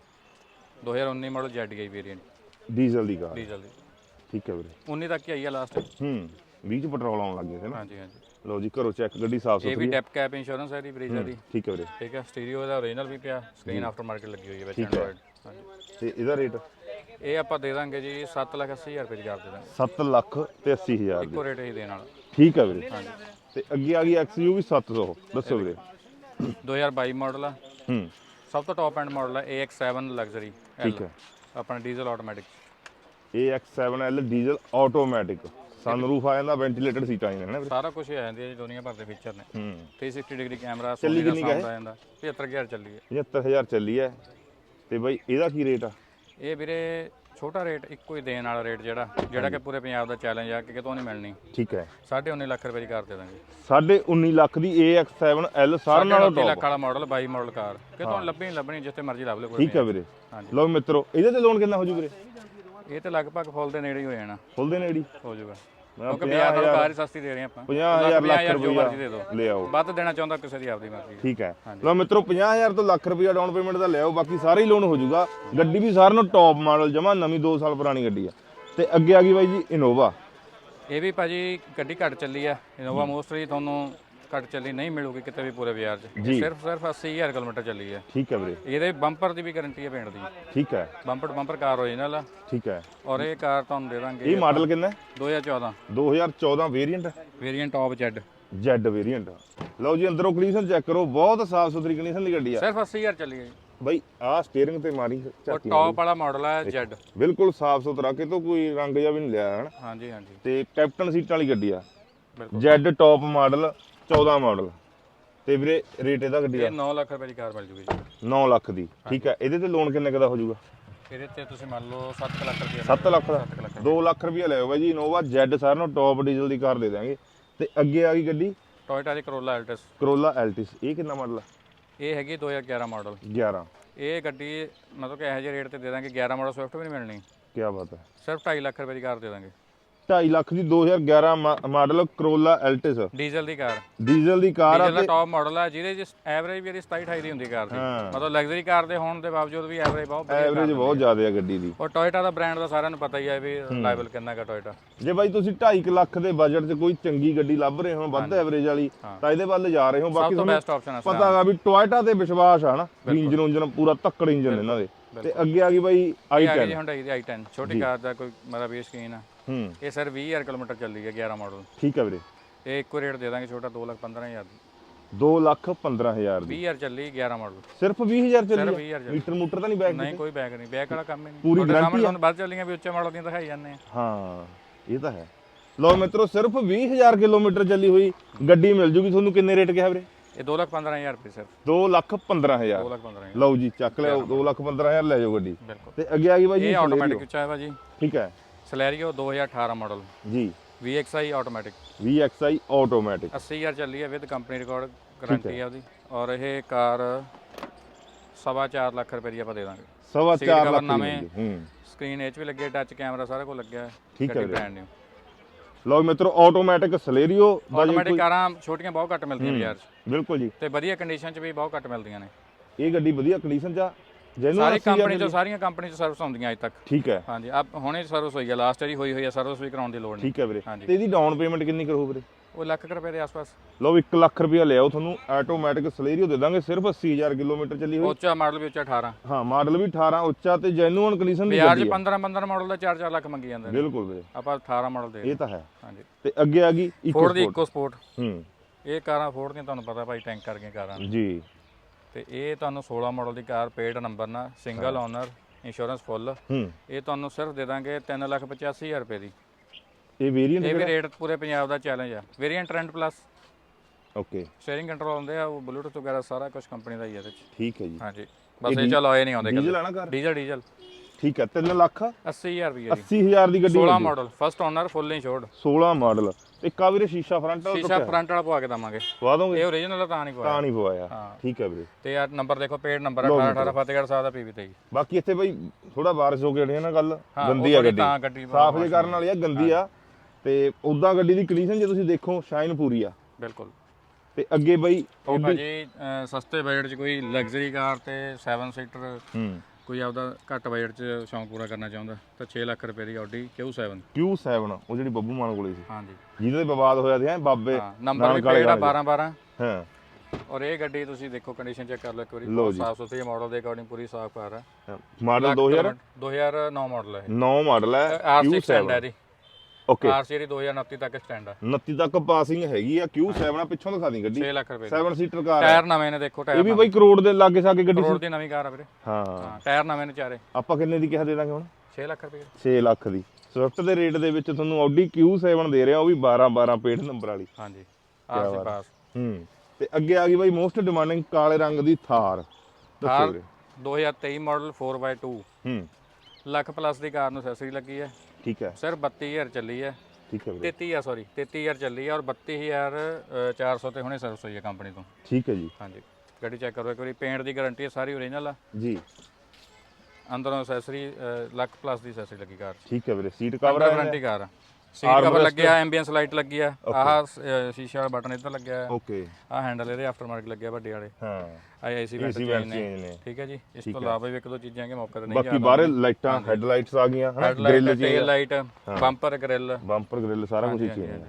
2019 ਮਾਡਲ ZDI ਵੇਰੀਐਂਟ ਡੀਜ਼ਲ ਦੀ ਕਾਰ। ਡੀਜ਼ਲ ਦੀ। ਠੀਕ ਹੈ ਵੀਰੇ। 19 ਤੱਕ ਹੀ ਆਈ ਹੈ ਲਾਸਟ ਹੂੰ। 20 ਚ ਪੈਟਰੋਲ ਆਉਣ ਲੱਗ ਸੀ ਨਾ? ਹਾਂਜੀ ਹਾਂਜੀ। ਲਓ ਜੀ ਕਰੋ ਚੈੱਕ ਗੱਡੀ ਸਾਫ਼ ਇਹ ਵੀ ਸੁਥਰੀ ਹੈ। ਡੈਪ ਕੈਪ ਇੰਸ਼ੋਰੈਂਸ ਹੈ ਦੀ ਬਰੀਜ਼ਾ ਦੀ। ਠੀਕ ਹੈ ਵੀਰੇ। ਠੀਕ ਹੈ ਸਟੀਰੀਓ ਦਾ ਓਰੀਜਨਲ ਵੀ ਪਿਆ ਸਕਰੀਨ ਆਫਟਰ ਮਾਰਕੀਟ ਲੱਗੀ ਹੋਈ ਹੈ ਵਿੱਚ ਠੀਕ ਹੈ। ਐਂਡਰੋਇਡ ਹਾਂਜੀ ਤੇ ਇਹਦਾ ਰੇਟ ਇਹ ਆਪਾਂ ਦੇ ਦਾਂਗੇ ਜੀ 780000 ਰੁਪਏ ਦੀ ਕਰ ਦੇ ਦਾਂਗੇ। 7 ਲੱਖ ਤੇ 80 ਹਜ਼ਾਰ ਦੀ। ਇੱਕੋ ਰੇਟ ਹੀ ਦੇਣ ਵਾਲਾ। ਠੀਕ ਹੈ ਵੀਰੇ। ਤੇ ਅੱਗੇ ਆ ਗਈ XU ਵੀ 700 ਦੱਸੋ ਵੀਰੇ। 2022 ਮਾਡਲ ਆ। ਹੂੰ। ਸਭ ਤੋਂ ਟੌਪ ਐਂਡ ਮਾਡਲ ਹੈ AX7 ਲਗਜ਼ਰੀ ਠੀਕ ਹੈ। ਆਪਣਾ diesel automatic AX7L diesel automatic sunroof ਆ ਜਾਂਦਾ ਵੈਂਟੀਲੇਟਡ ਸੀਟਾਂ ਆਈਆਂ ਨੇ ਨਾ ਸਾਰਾ ਕੁਝ ਆ ਜਾਂਦੀ ਹੈ ਜੀ ਦੁਨੀਆ ਭਰ ਦੇ ਫੀਚਰ ਨੇ। ਹੂੰ। 360 ਡਿਗਰੀ ਕੈਮਰਾ ਚੱਲੀ ਸੋਨੀ ਦਾ ਕਿੰਨੀ ਕੁ ਹੈ? ਸਾਊਂਡ ਆ ਜਾਂਦਾ। 75000 ਚੱਲੀ ਹੈ। 75000 ਚੱਲੀ ਹੈ। ਤੇ ਬਾਈ ਇਹਦਾ ਕੀ ਰੇਟ ਆ? ਇਹ ਵੀਰੇ ਛੋਟਾ ਰੇਟ ਇੱਕੋ ਹੀ ਦੇਣ ਵਾਲਾ ਰੇਟ ਜਿਹੜਾ ਜਿਹੜਾ ਕਿ ਪੂਰੇ ਪੰਜਾਬ ਦਾ ਚੈਲੰਜ ਆ ਕਿ ਕਿਤੋਂ ਨਹੀਂ ਮਿਲਣੀ। ਠੀਕ ਹੈ। 19.5 ਲੱਖ ਰੁਪਏ ਦੀ ਕਾਰ ਦੇ ਦਾਂਗੇ। ਸਾਢੇ 19 ਲੱਖ ਦੀ AX7L ਸਾਰਿਆਂ ਨਾਲੋਂ 29 ਟੌਪ ਲੱਖ ਵਾਲਾ ਮਾਡਲ 22 ਮਾਡਲ ਕਾਰ। ਕਿਤੋਂ ਲੱਭਣੀ ਲੱਭਣੀ ਜਿੱਥੇ ਮਰਜ਼ੀ ਲੱਭ ਲਓ ਕੋਈ ਠੀਕ ਹੈ ਵੀਰੇ। ਲਓ ਮਿੱਤਰੋ ਇਹਦੇ ਤੇ ਲੋਨ ਕਿੰਨਾ ਹੋ ਜੂ ਵੀਰੇ? ਇਹ ਤੇ ਲਗਭਗ ਫੁੱਲ ਦੇ ਨੇੜੇ ਹੀ ਹੋ ਜਾਣਾ। ਨੇੜੀ ਹੋ? ਜਾਊਗਾ। ਕਿਉਂਕਿ ਸਸਤੀ ਦੇ ਰਹੇ ਆਪਾਂ। 50000 ਲੱਖ ਜੋ ਮਰਜ਼ੀ ਦੇ ਰੁਪਇਆ ਦਿਓ। ਲੈ ਆਓ। ਵੱਧ ਦੇਣਾ ਚਾਹੁੰਦਾ ਕਿਸੇ ਦੀ ਆਪਦੀ ਮਰਜ਼ੀ ਹੈ। ਠੀਕ ਹੈ। ਲਓ ਮਿੱਤਰੋ 50000 ਤੋਂ ਲੱਖ ਰੁਪਇਆ ਡਾਊਨ ਪੇਮੈਂਟ ਦਾ ਲਿਆਓ ਬਾਕੀ ਸਾਰੇ ਹੀ ਲੋਨ ਹੋ ਜਾਊਗਾ। ਗੱਡੀ ਵੀ ਸਾਰਿਆਂ ਨੂੰ ਟੌਪ ਮਾਡਲ ਜਮਾ ਨਵੀਂ 2 ਸਾਲ ਪੁਰਾਣੀ ਗੱਡੀ ਆ ਤੇ ਅੱਗੇ ਆ ਗਈ ਬਾਈ ਜੀ ਇਨੋਵਾ ਇਹ ਵੀ ਭਾਜੀ ਗੱਡੀ ਘੱਟ ਚੱਲੀ ਆ ਇਨੋਵਾ ਮੋਸਟਲੀ ਤੁਹਾਨੂੰ ਘੱਟ ਚੱਲੀ ਨਹੀਂ ਮਿਲੂਗੀ ਕਿਤੇ ਵੀ ਪੂਰੇ ਬਾਜ਼ਾਰ 'ਚ। ਜੀ। ਸਿਰਫ ਸਿਰਫ 80000 ਕਿਲੋਮੀਟਰ ਚੱਲੀ ਹੈ। ਠੀਕ ਹੈ ਵੀਰੇ। ਇਹਦੇ ਬੰਪਰ ਦੀ ਵੀ ਗਾਰੰਟੀ ਹੈ ਪਿੰਡ ਦੀ। ਠੀਕ ਹੈ। Bumper to bumper car original ਆ। ਠੀਕ ਹੈ। ਔਰ ਇਹ ਕਾਰ ਤੁਹਾਨੂੰ ਦੇ ਦਾਂਗੇ। ਇਹ ਮਾਡਲ ਕਿੰਨਾ ਹੈ? 2014 2014 variant variant of Z Z variant ਲਓ ਜੀ ਅੰਦਰੋਂ ਕੰਡੀਸ਼ਨ ਚੈੱਕ ਕਰੋ। ਬਹੁਤ ਸਾਫ਼ ਸੁਥਰੀ ਕੰਡੀਸ਼ਨ ਦੀ ਗੱਡੀ ਆ। ਸਿਰਫ 80000 ਚੱਲੀ ਹੈ ਜੀ। ਬਾਈ ਆਹ ਸਟੀਅਰਿੰਗ ਤੇ ਮਾਰੀ ਉਹ ਝਾਤੀ ਟੌਪ ਵਾਲਾ। ਮਾਡਲ ਹੈ ਜੈਡ ਬਿਲਕੁਲ ਸਾਫ਼ ਸੁਥਰਾ ਕਿਤੋਂ ਕੋਈ ਰੰਗ ਜਿਹਾ ਵੀ ਨਹੀਂ ਲਿਆ ਹਨ? ਹਾਂਜੀ ਹਾਂਜੀ। ਤੇ ਕੈਪਟਨ ਸੀਟ ਵਾਲੀ ਗੱਡੀ ਆ। ਬਿਲਕੁਲ। ਜੈਡ ਟੌਪ ਮਾਡਲ 14 ਮਾਡਲ ਤੇ ਵੀਰੇ ਰੇਟ ਇਹਦਾ ਗੱਡੀ ਇਹ ਦਾ 9 ਲੱਖ ਰੁਪਏ ਦੀ ਕਾਰ ਮਿਲ ਜੂਗੀ ਜੀ। 9 ਲੱਖ ਦੀ ਠੀਕ ਹੈ। ਇਹਦੇ ਤੇ ਲੋਨ ਕਿੰਨੇ ਕੁ ਦਾ ਹੋ ਜਾਊਗਾ ਇਹਦੇ ਤੇ ਤੁਸੀਂ ਮੰਨ ਲਓ 7 ਲੱਖ ਰੁਪਏ 7 ਲੱਖ ਦਾ? 7 ਲੱਖ 2 ਲੱਖ ਰੁਪਏ ਲਿਓ ਬਾਈ ਜੀ ਇਨੋਵਾ ਜੈਡ ਸਾਰਿਆਂ ਨੂੰ ਟੌਪ ਡੀਜ਼ਲ ਦੀ ਕਾਰ ਦੇ ਦਾਂਗੇ ਤੇ ਅੱਗੇ ਆ ਗਈ ਗੱਡੀ? ਟੋਇਟਾ ਦੀ ਕਰੋਲਾ ਐਲਟਸ ਕਰੋਲਾ ਐਲਟਿਸ ਇਹ ਕਿੰਨਾ ਮਾਡਲ ਆ? ਇਹ ਹੈਗੀ 2011 ਮਾਡਲ 11 ਇਹ ਗੱਡੀ ਮਤਲਬ ਕਿ ਇਹੋ ਜਿਹੇ ਰੇਟ ਤੇ ਦੇ ਦਾਂਗੇ। 11 ਮਾਡਲ ਸਵਿਫਟ ਵੀ ਨਹੀਂ ਮਿਲਣੀ। ਕੀ ਬਾਤ ਹੈ। ਸਿਰਫ 2.5 ਲੱਖ ਰੁਪਏ ਦੀ ਕਾਰ ਦੇ ਦਾਂਗੇ। 2.5 ਲੱਖ ਦੀ 2011 ਮਾ- ਮਾਡਲ ਕਰੋਲਾ ਐਲਟਿਸ ਡੀਜ਼ਲ ਦੀ ਕਾਰ। ਡੀਜ਼ਲ ਦੀ ਕਾਰ ਆ ਡੀਜ਼ਲ ਦਾ ਟੌਪ ਮਾਡਲ ਹੈ ਜਿਹਦੇ ਚ ਐਵਰੇਜ ਵੀ ਇਹਦੀ 27 28 ਦੀ ਹੁੰਦੀ ਕਾਰ ਦੀ। ਮਤਲਬ ਲਗਜ਼ਰੀ ਕਾਰ ਦੇ ਹੋਣ ਦੇ ਬਾਵਜੂਦ ਵੀ ਐਵਰੇਜ ਬਹੁਤ ਵਧੀਆ ਐਵਰੇਜ ਬਹੁਤ ਜ਼ਿਆਦਾ ਆ ਗੱਡੀ ਦੀ। ਔਰ ਟੋਇਟਾ ਦਾ ਬ੍ਰਾਂਡ ਦਾ ਸਾਰਿਆਂ ਨੂੰ ਪਤਾ ਹੀ ਹੈ ਵੀ ਰਿਲਾਇਬਲ ਕਿੰਨਾ ਕਾ ਟੋਇਟਾ ਜੇ ਬਾਈ ਤੁਸੀਂ 2.5 ਲੱਖ ਦੇ ਬਜਟ 'ਚ ਕੋਈ ਚੰਗੀ ਗੱਡੀ ਲੱਭ ਰਹੇ ਹੋ ਵੱਧ ਐਵਰੇਜ ਵਾਲੀ ਤਾਂ ਇਹਦੇ ਵੱਲ ਜਾ ਰਹੇ ਹੋ। ਬਾਕੀ ਤੁਹਾਨੂੰ ਪਤਾ ਹੈਗਾ ਵੀ ਟੋਇਟਾ ਤੇ ਵਿਸ਼ਵਾਸ ਆ ਨਾ ਇੰਜਨ ਉਂਜਨ ਪੂਰਾ ਤੱਕੜ ਇੰਜਨ ਇਹਨਾਂ ਦੇ। ਤੇ ਅੱਗੇ ਆ ਗਈ ਬਾਈ ਇਹ ਆ ਗਈ i10 ਜੀ Hyundai ਦੀ i10 ਛੋਟੀ ਕਾਰ ਦਾ ਕੋਈ ਮੇਰਾ ਵੀ ਸ਼ਕੀਨ ਆ। ਹੂੰ। ਇਹ ਸਰ 20000 ਕਿਲੋਮੀਟਰ ਚੱਲੀ ਹੈ 11 ਮਾਡਲ। ਠੀਕ ਹੈ ਵੀਰੇ। ਇਹ ਇੱਕੋ ਰੇਟ ਦੇ ਦਾਂਗੇ ਛੋਟਾ 2 ਲੱਖ 15000 ਦੀ। 2 ਲੱਖ 15000 ਦੀ। 20000 ਚੱਲੀ 11 ਮਾਡਲ। ਸਿਰਫ 20000 ਚੱਲੀ ਸਿਰਫ ਆ? 20000 ਚੱਲੀ। ਮੀਟਰ ਮੂਟਰ ਤਾਂ ਨਹੀਂ ਬੈਕ ਨਹੀਂ ਕੋਈ ਬੈਕ ਨਹੀਂ। ਬੈਕ ਵਾਲਾ ਕੰਮ ਹੀ ਨਹੀਂ। ਪੂਰੀ ਸਾਹਮਣੇ ਤੁਹਾਨੂੰ ਬਾਅਦ ਚੱਲੀਆਂ ਵੀ ਉੱਚੇ ਮਾਡਲ ਦੀਆਂ ਦਿਖਾਈ ਜਾਂਦੇ ਆ। ਹਾਂ ਇਹ ਤਾਂ ਹੈ। ਲਓ ਮਿੱਤਰੋ ਸਿਰਫ 20000 ਕਿਲੋਮੀਟਰ ਚੱਲੀ ਹੋਈ ਗੱਡੀ ਮਿਲ ਜੂਗੀ। ਤੁਹਾਨੂੰ ਕਿੰਨੇ ਰੇਟ ਕਿਹਾ ਵੀਰੇ? ਇਹ 2 ਲੱਖ 15000 ਰੁਪਏ ਸਿਰ। 2 ਲੱਖ 15000 2 ਲੱਖ 15000 ਲਓ ਜੀ ਚੱਕ ਲਿਓ 2 ਲੱਖ 15000 ਲੈ ਜਾਓ ਗੱਡੀ। ਬਿਲਕੁਲ। ਤੇ ਅੱਗੇ ਆ ਗਈ ਬਾਈ ਜੀ ਇਹ Celerio। ਆਟੋਮੈਟਿਕ ਉੱਚਾ ਹੈ ਭਾਜੀ ਠੀਕ ਹੈ। ਸਲੈਰੀਓ 2018 ਮਾਡਲ ਜੀ। VXI ਆਟੋਮੈਟਿਕ VXI ਆਟੋਮੈਟਿਕ 80000 ਚੱਲੀ ਹੈ ਵਿਦ ਕੰਪਨੀ ਰਿਕਾਰਡ ਗਾਰੰਟੀ ਹੈ। ਉਹਦੀ। ਔਰ ਇਹ ਕਾਰ ਸਵਾ ਚਾਰ ਲੱਖ ਰੁਪਏ ਦੀ ਆਪਾਂ ਦੇ ਦਾਂਗੇ। ਸਵਾ Seat 4 cover ਲੱਖ ਨਵੇਂ। ਸਕਰੀਨ ਇਹ 'ਚ ਵੀ ਲੱਗੇ ਟੱਚ ਕੈਮਰਾ ਸਾਰਾ ਕੁਝ ਲੱਗਿਆ ਹੈ। ਠੀਕ ਹੈ। ਬ੍ਰਾਂਡ ਨਿਊ ਲਓ ਮਿੱਤਰੋ ਆਟੋਮੈਟਿਕ ਸਲੇਰੀਓ ਦਾ ਜੀ ਆਟੋਮੈਟਿਕ ਕਾਰਾਂ ਛੋਟੀਆਂ ਬਹੁਤ ਘੱਟ ਮਿਲਦੀਆਂ ਬਾਜ਼ਾਰ 'ਚ ਬਿਲਕੁਲ ਜੀ। ਤੇ ਵਧੀਆ ਕੰਡੀਸ਼ਨ 'ਚ ਵੀ ਬਹੁਤ ਘੱਟ ਮਿਲਦੀਆਂ ਨੇ। ਇਹ ਗੱਡੀ ਵਧੀਆ ਕੰਡੀਸ਼ਨ 'ਚ ਆ ਜੈਨੂਅਨ ਸਾਰੀ ਕੰਪਨੀ 'ਚ ਸਾਰੀਆਂ ਕੰਪਨੀ 'ਚ ਸਰਵਿਸ ਹੁੰਦੀਆਂ ਅਜੇ ਤੱਕ। ਠੀਕ ਹੈ। ਹਾਂਜੀ ਆ ਹੁਣੇ ਸਰਵਿਸ ਹੋਈ ਹੈ ਲਾਸਟ ਵਾਰੀ ਹੋਈ ਹੋਈ ਹੈ ਸਰਵਿਸ ਵੀ ਕਰਾਉਣ ਦੀ ਲੋੜ ਨਹੀਂ। ਠੀਕ ਹੈ ਵੀਰੇ। ਹਾਂਜੀ। ਤੇ ਇਹਦੀ ਡਾਊਨ ਪੇਮੈਂਟ ਕਿੰਨੀ ਕਰੋ ਵੀਰੇ? ਉਹ ਲੱਖ ਕੁ ਰੁਪਏ ਦੇ ਆਸ-ਪਾਸ। ਲਓ 1 ਲੱਖ ਰੁਪਇਆ ਲਿਆਓ ਤੁਹਾਨੂੰ ਆਟੋਮੈਟਿਕ ਸਲੇਰੀਓ ਦੇ ਦਾਂਗੇ ਸਿਰਫ 80000 ਕਿਲੋਮੀਟਰ ਚੱਲੀ ਹੋਈ। ਉੱਚਾ ਮਾਡਲ ਵੀ ਉੱਚਾ 18 ਹਾਂ ਮਾਡਲ ਵੀ 18 ਉੱਚਾ ਤੇ ਜੈਨੂਅਨ ਕੰਡੀਸ਼ਨ ਦੀ ਗੱਡੀ ਹੈ 15 15 ਮਾਡਲ ਦਾ 4-4 ਲੱਖ ਮੰਗੀ ਜਾਂਦੇ ਨੇ। ਬਿਲਕੁਲ ਵੀਰੇ। ਆਪਾਂ 18 ਮਾਡਲ ਦੇ ਇਹ ਤਾਂ ਹੈ। ਹਾਂਜੀ। ਤੇ ਅੱਗੇ ਆ ਗਈ ਇਕੋ ਫੋਰਡ ਦੀ ਇਕੋ ਸਪੋਰਟ ਹੂੰ। ਇਹ ਕਾਰਾਂ ਫੋਰਡ ਦੀਆਂ ਤੁਹਾਨੂੰ ਪਤਾ ਭਾਈ ਟੈਂਕ ਕਰ ਕਾਰਾਂ। ਜੀ। ਤੇ ਇਹ ਤੁਹਾਨੂੰ 16 ਮਾਡਲ ਦੀ ਕਾਰ ਪੇਡ ਨੰਬਰ ਨਾਲ ਸਿੰਗਲ ਓਨਰ ਇੰਸ਼ੋਰੈਂਸ ਫੁੱਲ ਹੂੰ। ਇਹ ਤੁਹਾਨੂੰ ਸਿਰਫ ਦੇ ਦਾਂਗੇ 385000 ਰੁਪਏ ਦੀ। ਇਹ ਵੇਰੀਐਂਟ ਇਹ ਵੀ ਰੇਟ ਪੂਰੇ ਪੰਜਾਬ ਦਾ ਚੈਲੰਜ ਆ। Variant trend plus okay steering control ਹੁੰਦੇ ਆ ਉਹ ਬਲੂਟੁੱਥ ਵਗੈਰਾ ਸਾਰਾ ਕੁਝ ਕੰਪਨੀ ਦਾ ਹੀ ਆ ਇਹਦੇ ਚ। ਠੀਕ ਹੈ ਜੀ। ਹਾਂਜੀ। ਬਸ ਇਹ ਚਲ ਆਏ ਨਹੀਂ ਆਉਂਦੇ ਡੀਜ਼ਲ ਆ ਨਾ ਕਾਰ ਡੀਜ਼ਲ ਡੀਜ਼ਲ। ਠੀਕ ਹੈ 3 ਲੱਖ? 80000 ਰੁਪਏ ਦੀ 80000 ਦੀ ਗੱਡੀ 16 model first owner full insured 16 model ਇੱਕ ਆ ਵੀਰੇ ਸ਼ੀਸ਼ਾ ਫਰੰਟ ਵਾਲਾ ਸ਼ੀਸ਼ਾ ਫਰੰਟ ਵਾਲਾ ਪਵਾ ਕੇ ਦਵਾਂਗੇ। ਪਵਾ ਦੋਗੇ? ਇਹ ਓਰੀਜਨਲ ਤਾਂ ਨਹੀਂ ਪਵਾਇਆ। ਤਾਂ ਨਹੀਂ ਪਵਾਇਆ। ਹਾਂ। ਠੀਕ ਹੈ ਵੀਰੇ। ਤੇ ਯਾਰ ਨੰਬਰ ਦੇਖੋ ਪੇਡ ਨੰਬਰ 18 18 ਫਤਿਹਗੜ੍ਹ ਸਾਹਿਬ ਦਾ ਪੀਵੀ ਤੇ ਬਾਕੀ ਇੱਥੇ ਬਈ ਥੋੜਾ ਬਾਰਿਸ਼ ਹੋ ਕੇ ਅੜੀਆਂ ਨਾ ਗੱਲ ਗੰਦੀ ਆ ਗੱਡੀ। ਸਾਫ਼ ਜੇ ਕਰਨ ਵਾਲੀ ਆ ਗੰਦੀ ਆ। ਤੇ ਉਦਾਂ ਗੱਡੀ ਦੀ ਕੰਡੀਸ਼ਨ ਜੇ ਤੁਸੀਂ ਦੇਖੋ ਸ਼ਾਈਨ ਪੂਰੀ ਆ। ਬਿਲਕੁਲ। ਤੇ ਅੱਗੇ ਬਈ ਭਾਜੀ ਅਹ, ਸਸਤੇ ਬਜਟ 'ਚ ਕੋਈ ਲਗਜ਼ਰੀ ਕਾਰ ਤੇ 7 ਸੀਟਰ ਹੂੰ। ਕੋਈ ਆਪਦਾ ਘੱਟ ਬਜਟ 'ਚ ਸ਼ੌਂਕ ਪੂਰਾ ਕਰਨਾ ਚਾਹੁੰਦਾ ਤਾਂ 6 ਲੱਖ ਰੁਪਏ ਦੀ ਆਡੀ Q7 Q7 ਉਹ ਜਿਹੜੀ ਬੱਬੂ ਮਾਨ ਕੋਲੇ ਸੀ। ਹਾਂਜੀ। ਜਿਹਦੇ ਤੇ ਵਿਵਾਦ ਹੋਇਆ ਸੀ ਐ ਬਾਬੇ ਹਾਂ ਨੰਬਰ ਵੀ ਨਾਨਕ ਵਾਲੇ ਪਲੇਟ ਆ ਵਾਲੇ। 12 12 ਹਾਂ। ਔਰ ਇਹ ਗੱਡੀ ਤੁਸੀਂ ਦੇਖੋ ਕੰਡੀਸ਼ਨ ਚੈੱਕ ਕਰ ਲਓ ਇੱਕ ਵਾਰੀ। ਲਓ ਬਹੁਤ ਜੀ। ਸਾਫ਼ ਸੁਥਰੀ ਮਾਡਲ ਦੇ ਅਕੋਰਡਿੰਗ ਪੂਰੀ ਸਾਫ਼ ਕਾਰ ਹੈ ਮਾਡਲ 2000 2009 ਮਾਡਲ ਹੈ 9 ਮਾਡਲ ਹੈ ਆਰਸੀ ਸਟੈਂਡ ਹੈ Q7 ਜੀ ਓਕੇ ਆਰਸੀ ਦੀ 2029 ਤੱਕ ਸਟੈਂਡ ਹੈ 29 ਤੱਕ ਪਾਸਿੰਗ ਹੈਗੀ ਆ Q7 ਆ ਪਿੱਛੋਂ ਦਿਖਾ ਦੀ ਗੱਡੀ। 6 ਲੱਖ ਰੁਪਏ ਦੀ। 7 ਸੀਟਰ ਕਾਰ ਟਾਇਰ ਨਵੇਂ ਨੇ ਦੇਖੋ ਇਹ ਟਾਇਰ ਵੀ ਬਾਈ ਕਰੋੜ ਦੇ ਲਾਗੇ ਸਾਗੇ ਗੱਡੀ ਕਰੋੜ ਦੀ ਨਵੀਂ ਕਾਰ ਆ ਵੀਰੇ। ਹਾਂ। ਟਾਇਰ ਨਵੇਂ ਨੇ ਚਾਰੇ। ਆਪਾਂ ਕਿੰਨੇ ਦੀ ਕਿਹਾ ਦੇ ਦਾਂਗੇ ਹੁਣ? 6 ਲੱਖ ਰੁਪਏ 6 ਲੱਖ ਦੀ। ਸਵਿਫਟ ਦੇ ਰੇਟ ਦੇ ਵਿੱਚ ਤੁਹਾਨੂੰ Audi Q7 ਦੇ ਰਿਹਾ ਉਹ ਵੀ 12 12 ਪੇਟ ਨੰਬਰ ਵਾਲੀ। ਹਾਂਜੀ। ਆਰਸੀ ਪਾਸ ਹੂੰ। ਤੇ ਅੱਗੇ ਆ ਗਈ ਬਾਈ ਮੋਸਟ ਡਿਮਾਂਡਿੰਗ ਕਾਲੇ ਰੰਗ ਦੀ ਥਾਰ। ਦੱਸੋ ਥਾਰ ਵੀਰੇ। 2023 ਮਾਡਲ 4x2 ਹੂੰ। ਲੱਖ ਪਲੱਸ ਦੀ ਕਾਰ ਨੂੰ ਅਸੈਸਰੀ ਲੱਗੀ ਹੈ। ਠੀਕ ਹੈ। ਸਿਰਫ 32000 ਚੱਲੀ ਹੈ। ਠੀਕ ਹੈ ਵੀਰੇ। 33 ਆ ਸੌਰੀ 33000 ਚੱਲੀ ਹੈ ਔਰ 32400 ਤੇ ਹੁਣੇ ਸਰਵਿਸ ਹੋਈ ਹੈ ਕੰਪਨੀ ਤੋਂ। ਠੀਕ ਹੈ ਜੀ। ਹਾਂਜੀ। ਗੱਡੀ ਚੈੱਕ ਕਰੋ ਇੱਕ ਵਾਰੀ ਪੇਂਟ ਦੀ ਗਾਰੰਟੀ ਹੈ ਸਾਰੀ ਓਰੀਜਨਲ ਆ। ਜੀ। ਅੰਦਰੋਂ ਅਸੈਸਰੀ ਲੱਖ ਪਲੱਸ ਦੀ ਅਸੈਸਰੀ ਲੱਗੀ ਕਾਰ 'ਚ। ਠੀਕ ਹੈ ਵੀਰੇ seat cover cover warranty car ਆ। ਸੀਟ ਕਵਰ ਲੱਗਿਆ ਐਂਬੀਐਂਸ ਲਾਈਟ ਲੱਗੀ ਆ ਆਹ ਸ਼ੀਸ਼ੇ ਵਾਲਾ ਬਟਨ ਇੱਧਰ ਲੱਗਿਆ ਹੈ ਓਕੇ ਆਹ ਹੈਂਡਲ ਇਹਦੇ ਆਫਟਰ ਮਾਰਕ ਲੱਗਿਆ ਵੱਡੇ ਵਾਲੇ। ਹਾਂ। ਆਈਆਈਸੀ ਵੈਂਟ ਏਸੀ ਵੈਂਟ ਚੇਂਜ ਨੇ। ਠੀਕ ਹੈ ਜੀ? ਇਸ ਤੋਂ ਇਲਾਵਾ ਵੀ ਇੱਕ ਦੋ ਚੀਜ਼ਾਂ ਕਿ ਮੌਕੇ ਤੇ ਨਹੀਂ ਬਾਕੀ ਬਾਹਰੇ ਲਾਈਟਾਂ ਹੈਡਲਾਈਟਸ ਆ ਗਈਆਂ ਹਨਾ? ਗ੍ਰਿਲ ਜੀ tail light bumper grill bumper grill ਸਾਰਾ ਕੁਝ ਹੀ ਚੇਂਜ ਹੈ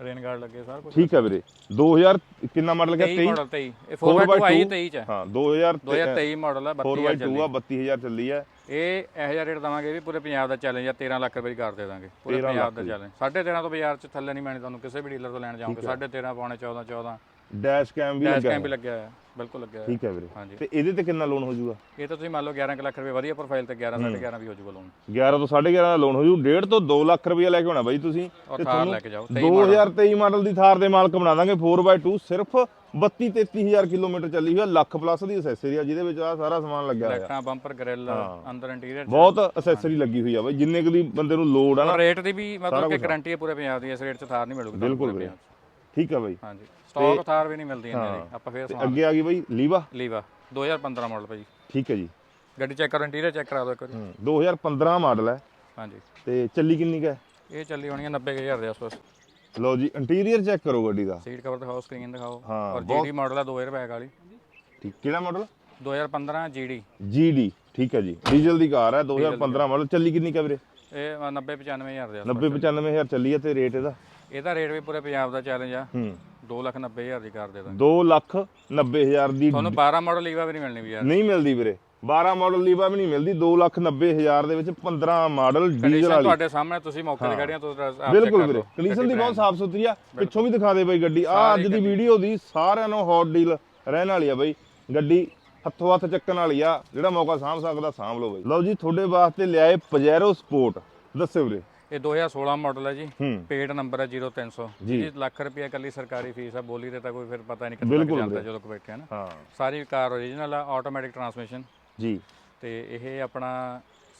ਰੇਨ ਗਾਰਡ ਲੱਗੇ ਸਾਰਾ ਕੁਝ ਠੀਕ ਹੈ ਵੀਰੇ। 2000 ਕਿੰਨਾ ਮਾਡਲ ਗਿਆ 23 ਮਾਡਲ 23 ਇਹ 4x2 ਆਈ 23 ਚ। ਹੈ। ਹਾਂ 2000 2023 ਮਾਡਲ ਆ 32000 4x2 ਆ 32000 ਚੱਲੀ ਹੈ ਇਹ ਇਹੋ ਜਿਹਾ ਰੇਟ ਦਵਾਂਗੇ ਵੀ ਪੂਰੇ ਪੰਜਾਬ ਦਾ ਚੈਲੰਜ ਆ 13 ਲੱਖ ਰੁਪਏ ਦੀ ਕਰ ਦੇ ਦਾਂਗੇ। ਪੂਰੇ ਪੰਜਾਬ ਦਾ ਚੈਲੰਜ 13.5 ਤੋਂ ਬਾਜ਼ਾਰ ਚ ਥੱਲੇ ਨਹੀਂ ਮੈਣੀ ਤੁਹਾਨੂੰ ਕਿਸੇ ਵੀ ਡੀਲਰ ਤੋਂ ਲੈਣ ਜਾਓਗੇ। 13.5 ਪੌਣੇ 14 14 ਡੈਸ਼ ਕੈਮ ਵੀ ਡੈਸ਼ ਲੱਗਿਆ ਕੈਮ ਵੀ ਲੱਗਿਆ ਹੋਇਆ ਬਿਲਕੁਲ ਲੱਗਿਆ ਹੋਇਆ। ਠੀਕ ਹੈ ਵੀਰੇ। ਹਾਂਜੀ। ਤੇ ਇਹਦੇ ਤੇ ਕਿੰਨਾ ਲੋਨ ਹੋ ਜਾਊਗਾ ਇਹ ਤਾਂ ਤੁਸੀਂ ਮੰਨ ਲਓ 11 ਕੁ ਲੱਖ ਰੁਪਏ ਵਧੀਆ ਪ੍ਰੋਫਾਈਲ ਤੇ 11 11.5 ਵੀ ਹੋ ਜਾਊਗਾ ਲੋਨ 11 ਤੋਂ 11.5 ਦਾ ਲੋਨ ਹੋ ਜੂ 1.5 ਤੋਂ 2 ਲੱਖ ਰੁਪਏ ਲੈ ਕੇ ਆਉਣਾ ਬਾਈ ਤੁਸੀਂ। ਔਰ ਥਾਰ ਲੈ ਕੇ ਜਾਓ। 2023 ਮਾਡਲ ਦੀ ਥਾਰ ਦੇ ਮਾਲਕ ਬਣਾ ਦਾਂਗੇ। 4x2 ਸਿਰਫ 32 33000 ਕਿਲੋਮੀਟਰ ਚੱਲੀ ਹੋਈ ਆ ਲੱਖ ਪਲੱਸ ਦੀ ਅਸੈਸਰੀ ਆ ਜਿਹਦੇ ਵਿੱਚ ਆ ਸਾਰਾ ਸਮਾਨ ਲੱਗਿਆ ਹੋਇਆ। ਲਾਈਟਾਂ ਬੰਪਰ ਗ੍ਰਿਲ ਅੰਦਰ ਇੰਟੀਰੀਅਰ ਬਹੁਤ ਅਸੈਸਰੀ ਲੱਗੀ ਹੋਈ ਆ ਬਾਈ ਜਿੰਨੇ ਕੁ ਦੀ ਬੰਦੇ ਨੂੰ ਲੋੜ ਆ ਨਾ। ਰੇਟ ਦੀ ਵੀ ਮਤਲਬ ਕਿ ਗਾਰੰਟੀ ਹੈ ਪੂਰੇ ਪੰਜਾਬ ਦੀ ਇਸ ਰੇਟ 'ਚ ਥਾਰ ਨਹੀਂ ਮਿਲੂਗੀ ਬਿਲਕੁਲ ਵੀਰੇ। ਠੀਕ ਆ ਬਾਈ। ਹਾਂਜੀ। ਸਟਾਕ ਥਾਰ ਵੀ ਨਹੀਂ ਮਿਲਦੀ ਇੰਨੇ ਦੀ ਆਪਾਂ ਫੇਰ ਸਮਾਨ ਅੱਗੇ ਆ ਗਈ ਬਾਈ ਲੀਵਾ ਲੀਵਾ 2015 ਮਾਡਲ ਭਾਜੀ ਠੀਕ ਹੈ ਜੀ। ਗੱਡੀ ਚੈੱਕ ਕਰੋ ਇੰਟੀਰੀਅਰ ਚੈੱਕ ਕਰਾ ਦਿਓ ਇੱਕ ਵਾਰੀ। ਹੂੰ, 2015 ਮਾਡਲ ਹੈ ਹਾਂਜੀ। ਤੇ ਚੱਲੀ ਕਿੰਨੀ ਕੁ ਹੈ ਇਹ ਚੱਲੀ ਹੋਣੀ ਹੈ 90000 ਦੇ ਆਸ-ਪਾਸ। ਲਓ ਜੀ ਇੰਟੀਰੀਅਰ ਚੈੱਕ ਕਰੋ ਗੱਡੀ ਦਾ। ਸੀਟ ਕਵਰ ਦਿਖਾਓ ਸਕਰੀਨ ਦਿਖਾਓ। ਹਾਂ, ਔਰ ਜੀਡੀ ਮਾਡਲ ਹੈ 2000 ਰੁਪਏ ਵਾਲੀ। ਠੀਕ ਕਿਹੜਾ ਮਾਡਲ 2015 ਜੀਡੀ GD ਠੀਕ ਹੈ ਜੀ। ਡੀਜ਼ਲ ਦੀ ਕਾਰ ਹੈ 2015 ਮਾਡਲ ਚੱਲੀ ਕਿੰਨੀ ਕੁ ਹੈ ਵੀਰੇ ਇਹ 90 95000 ਦੇ ਆਸ-ਪਾਸ 90 95000 ਚੱਲੀ ਹੈ ਤੇ ਰੇਟ ਇਹਦਾ? ਇਹਦਾ ਰੇਟ ਵੀ ਪੂਰੇ ਪੰਜਾਬ ਦਾ ਚੈਲੰਜ ਆ। ਹੂੰ। 290000 ਦੀ ਕਰ ਦੇ ਦਾਂਗੇ 2 ਲੱਖ 90000 ਦੀ ਤੁਹਾਨੂੰ 12 ਮਾਡਲ ਲੀਵਾ ਵੀ ਨਹੀਂ ਮਿਲਣੀ ਵੀ ਯਾਰ। ਨਹੀਂ ਮਿਲਦੀ ਵੀਰੇ। 12 ਮਾਡਲ ਲੀਵਾ ਵੀ ਨਹੀਂ ਮਿਲਦੀ 2 ਲੱਖ 90000 ਦੇ ਵਿੱਚ 15 ਮਾਡਲ ਡੀਜ਼ਲ ਵਾਲੀ। ਤੁਹਾਡੇ ਸਾਹਮਣੇ ਤੁਸੀਂ ਮੌਕੇ ਤੇ ਖੜੀਆਂ ਤੁਸੀਂ ਬਿਲਕੁਲ ਵੀਰੇ। ਕੰਡੀਸ਼ਨ ਦੀ ਬਹੁਤ ਸਾਫ਼ ਸੁਥਰੀ ਆ ਪਿੱਛੋਂ ਵੀ ਦਿਖਾ ਦੇ ਬਾਈ ਗੱਡੀ। ਆ ਅੱਜ ਦੀ ਵੀਡੀਓ ਦੀ ਸਾਰਿਆਂ ਨੂੰ ਹੌਟ ਡੀਲ ਰਹਿਣ ਵਾਲੀ ਆ ਬਾਈ। ਗੱਡੀ ਹੱਥੋਂ ਹੱਥ ਚੱਕਣ ਵਾਲੀ ਆ ਜਿਹੜਾ ਮੌਕਾ ਸਾਂਭ ਸਕਦਾ ਸਾਂਭ ਲਓ ਬਾਈ। ਲਓ ਜੀ ਤੁਹਾਡੇ ਵਾਸਤੇ ਲਿਆਏ ਪਜੈਰੋ ਸਪੋਰਟ ਦੱਸਿਓ ਵੀਰੇ। ਇਹ 2016 ਮਾਡਲ ਹੈ। ਜੀ ਪੇਡ ਨੰਬਰ ਹੈ 0300 ਜੀ। ਲੱਖ ਰੁਪਏ ਇਕੱਲੀ ਸਰਕਾਰੀ ਫੀਸ ਆ ਬੋਲੀ ਤੇ ਤਾਂ ਕੋਈ ਫਿਰ ਪਤਾ ਨਹੀਂ ਬਿਲਕੁਲ ਜਾਂਦਾ ਜਦੋਂ ਬੈਠੇ ਆ ਨਾ। ਹਾਂ। ਸਾਰੀ ਕਾਰ ਓਰੀਜਨਲ ਆ ਆਟੋਮੈਟਿਕ ਟਰਾਂਸਮਿਸ਼ਨ ਜੀ। ਤੇ ਇਹ ਆਪਣਾ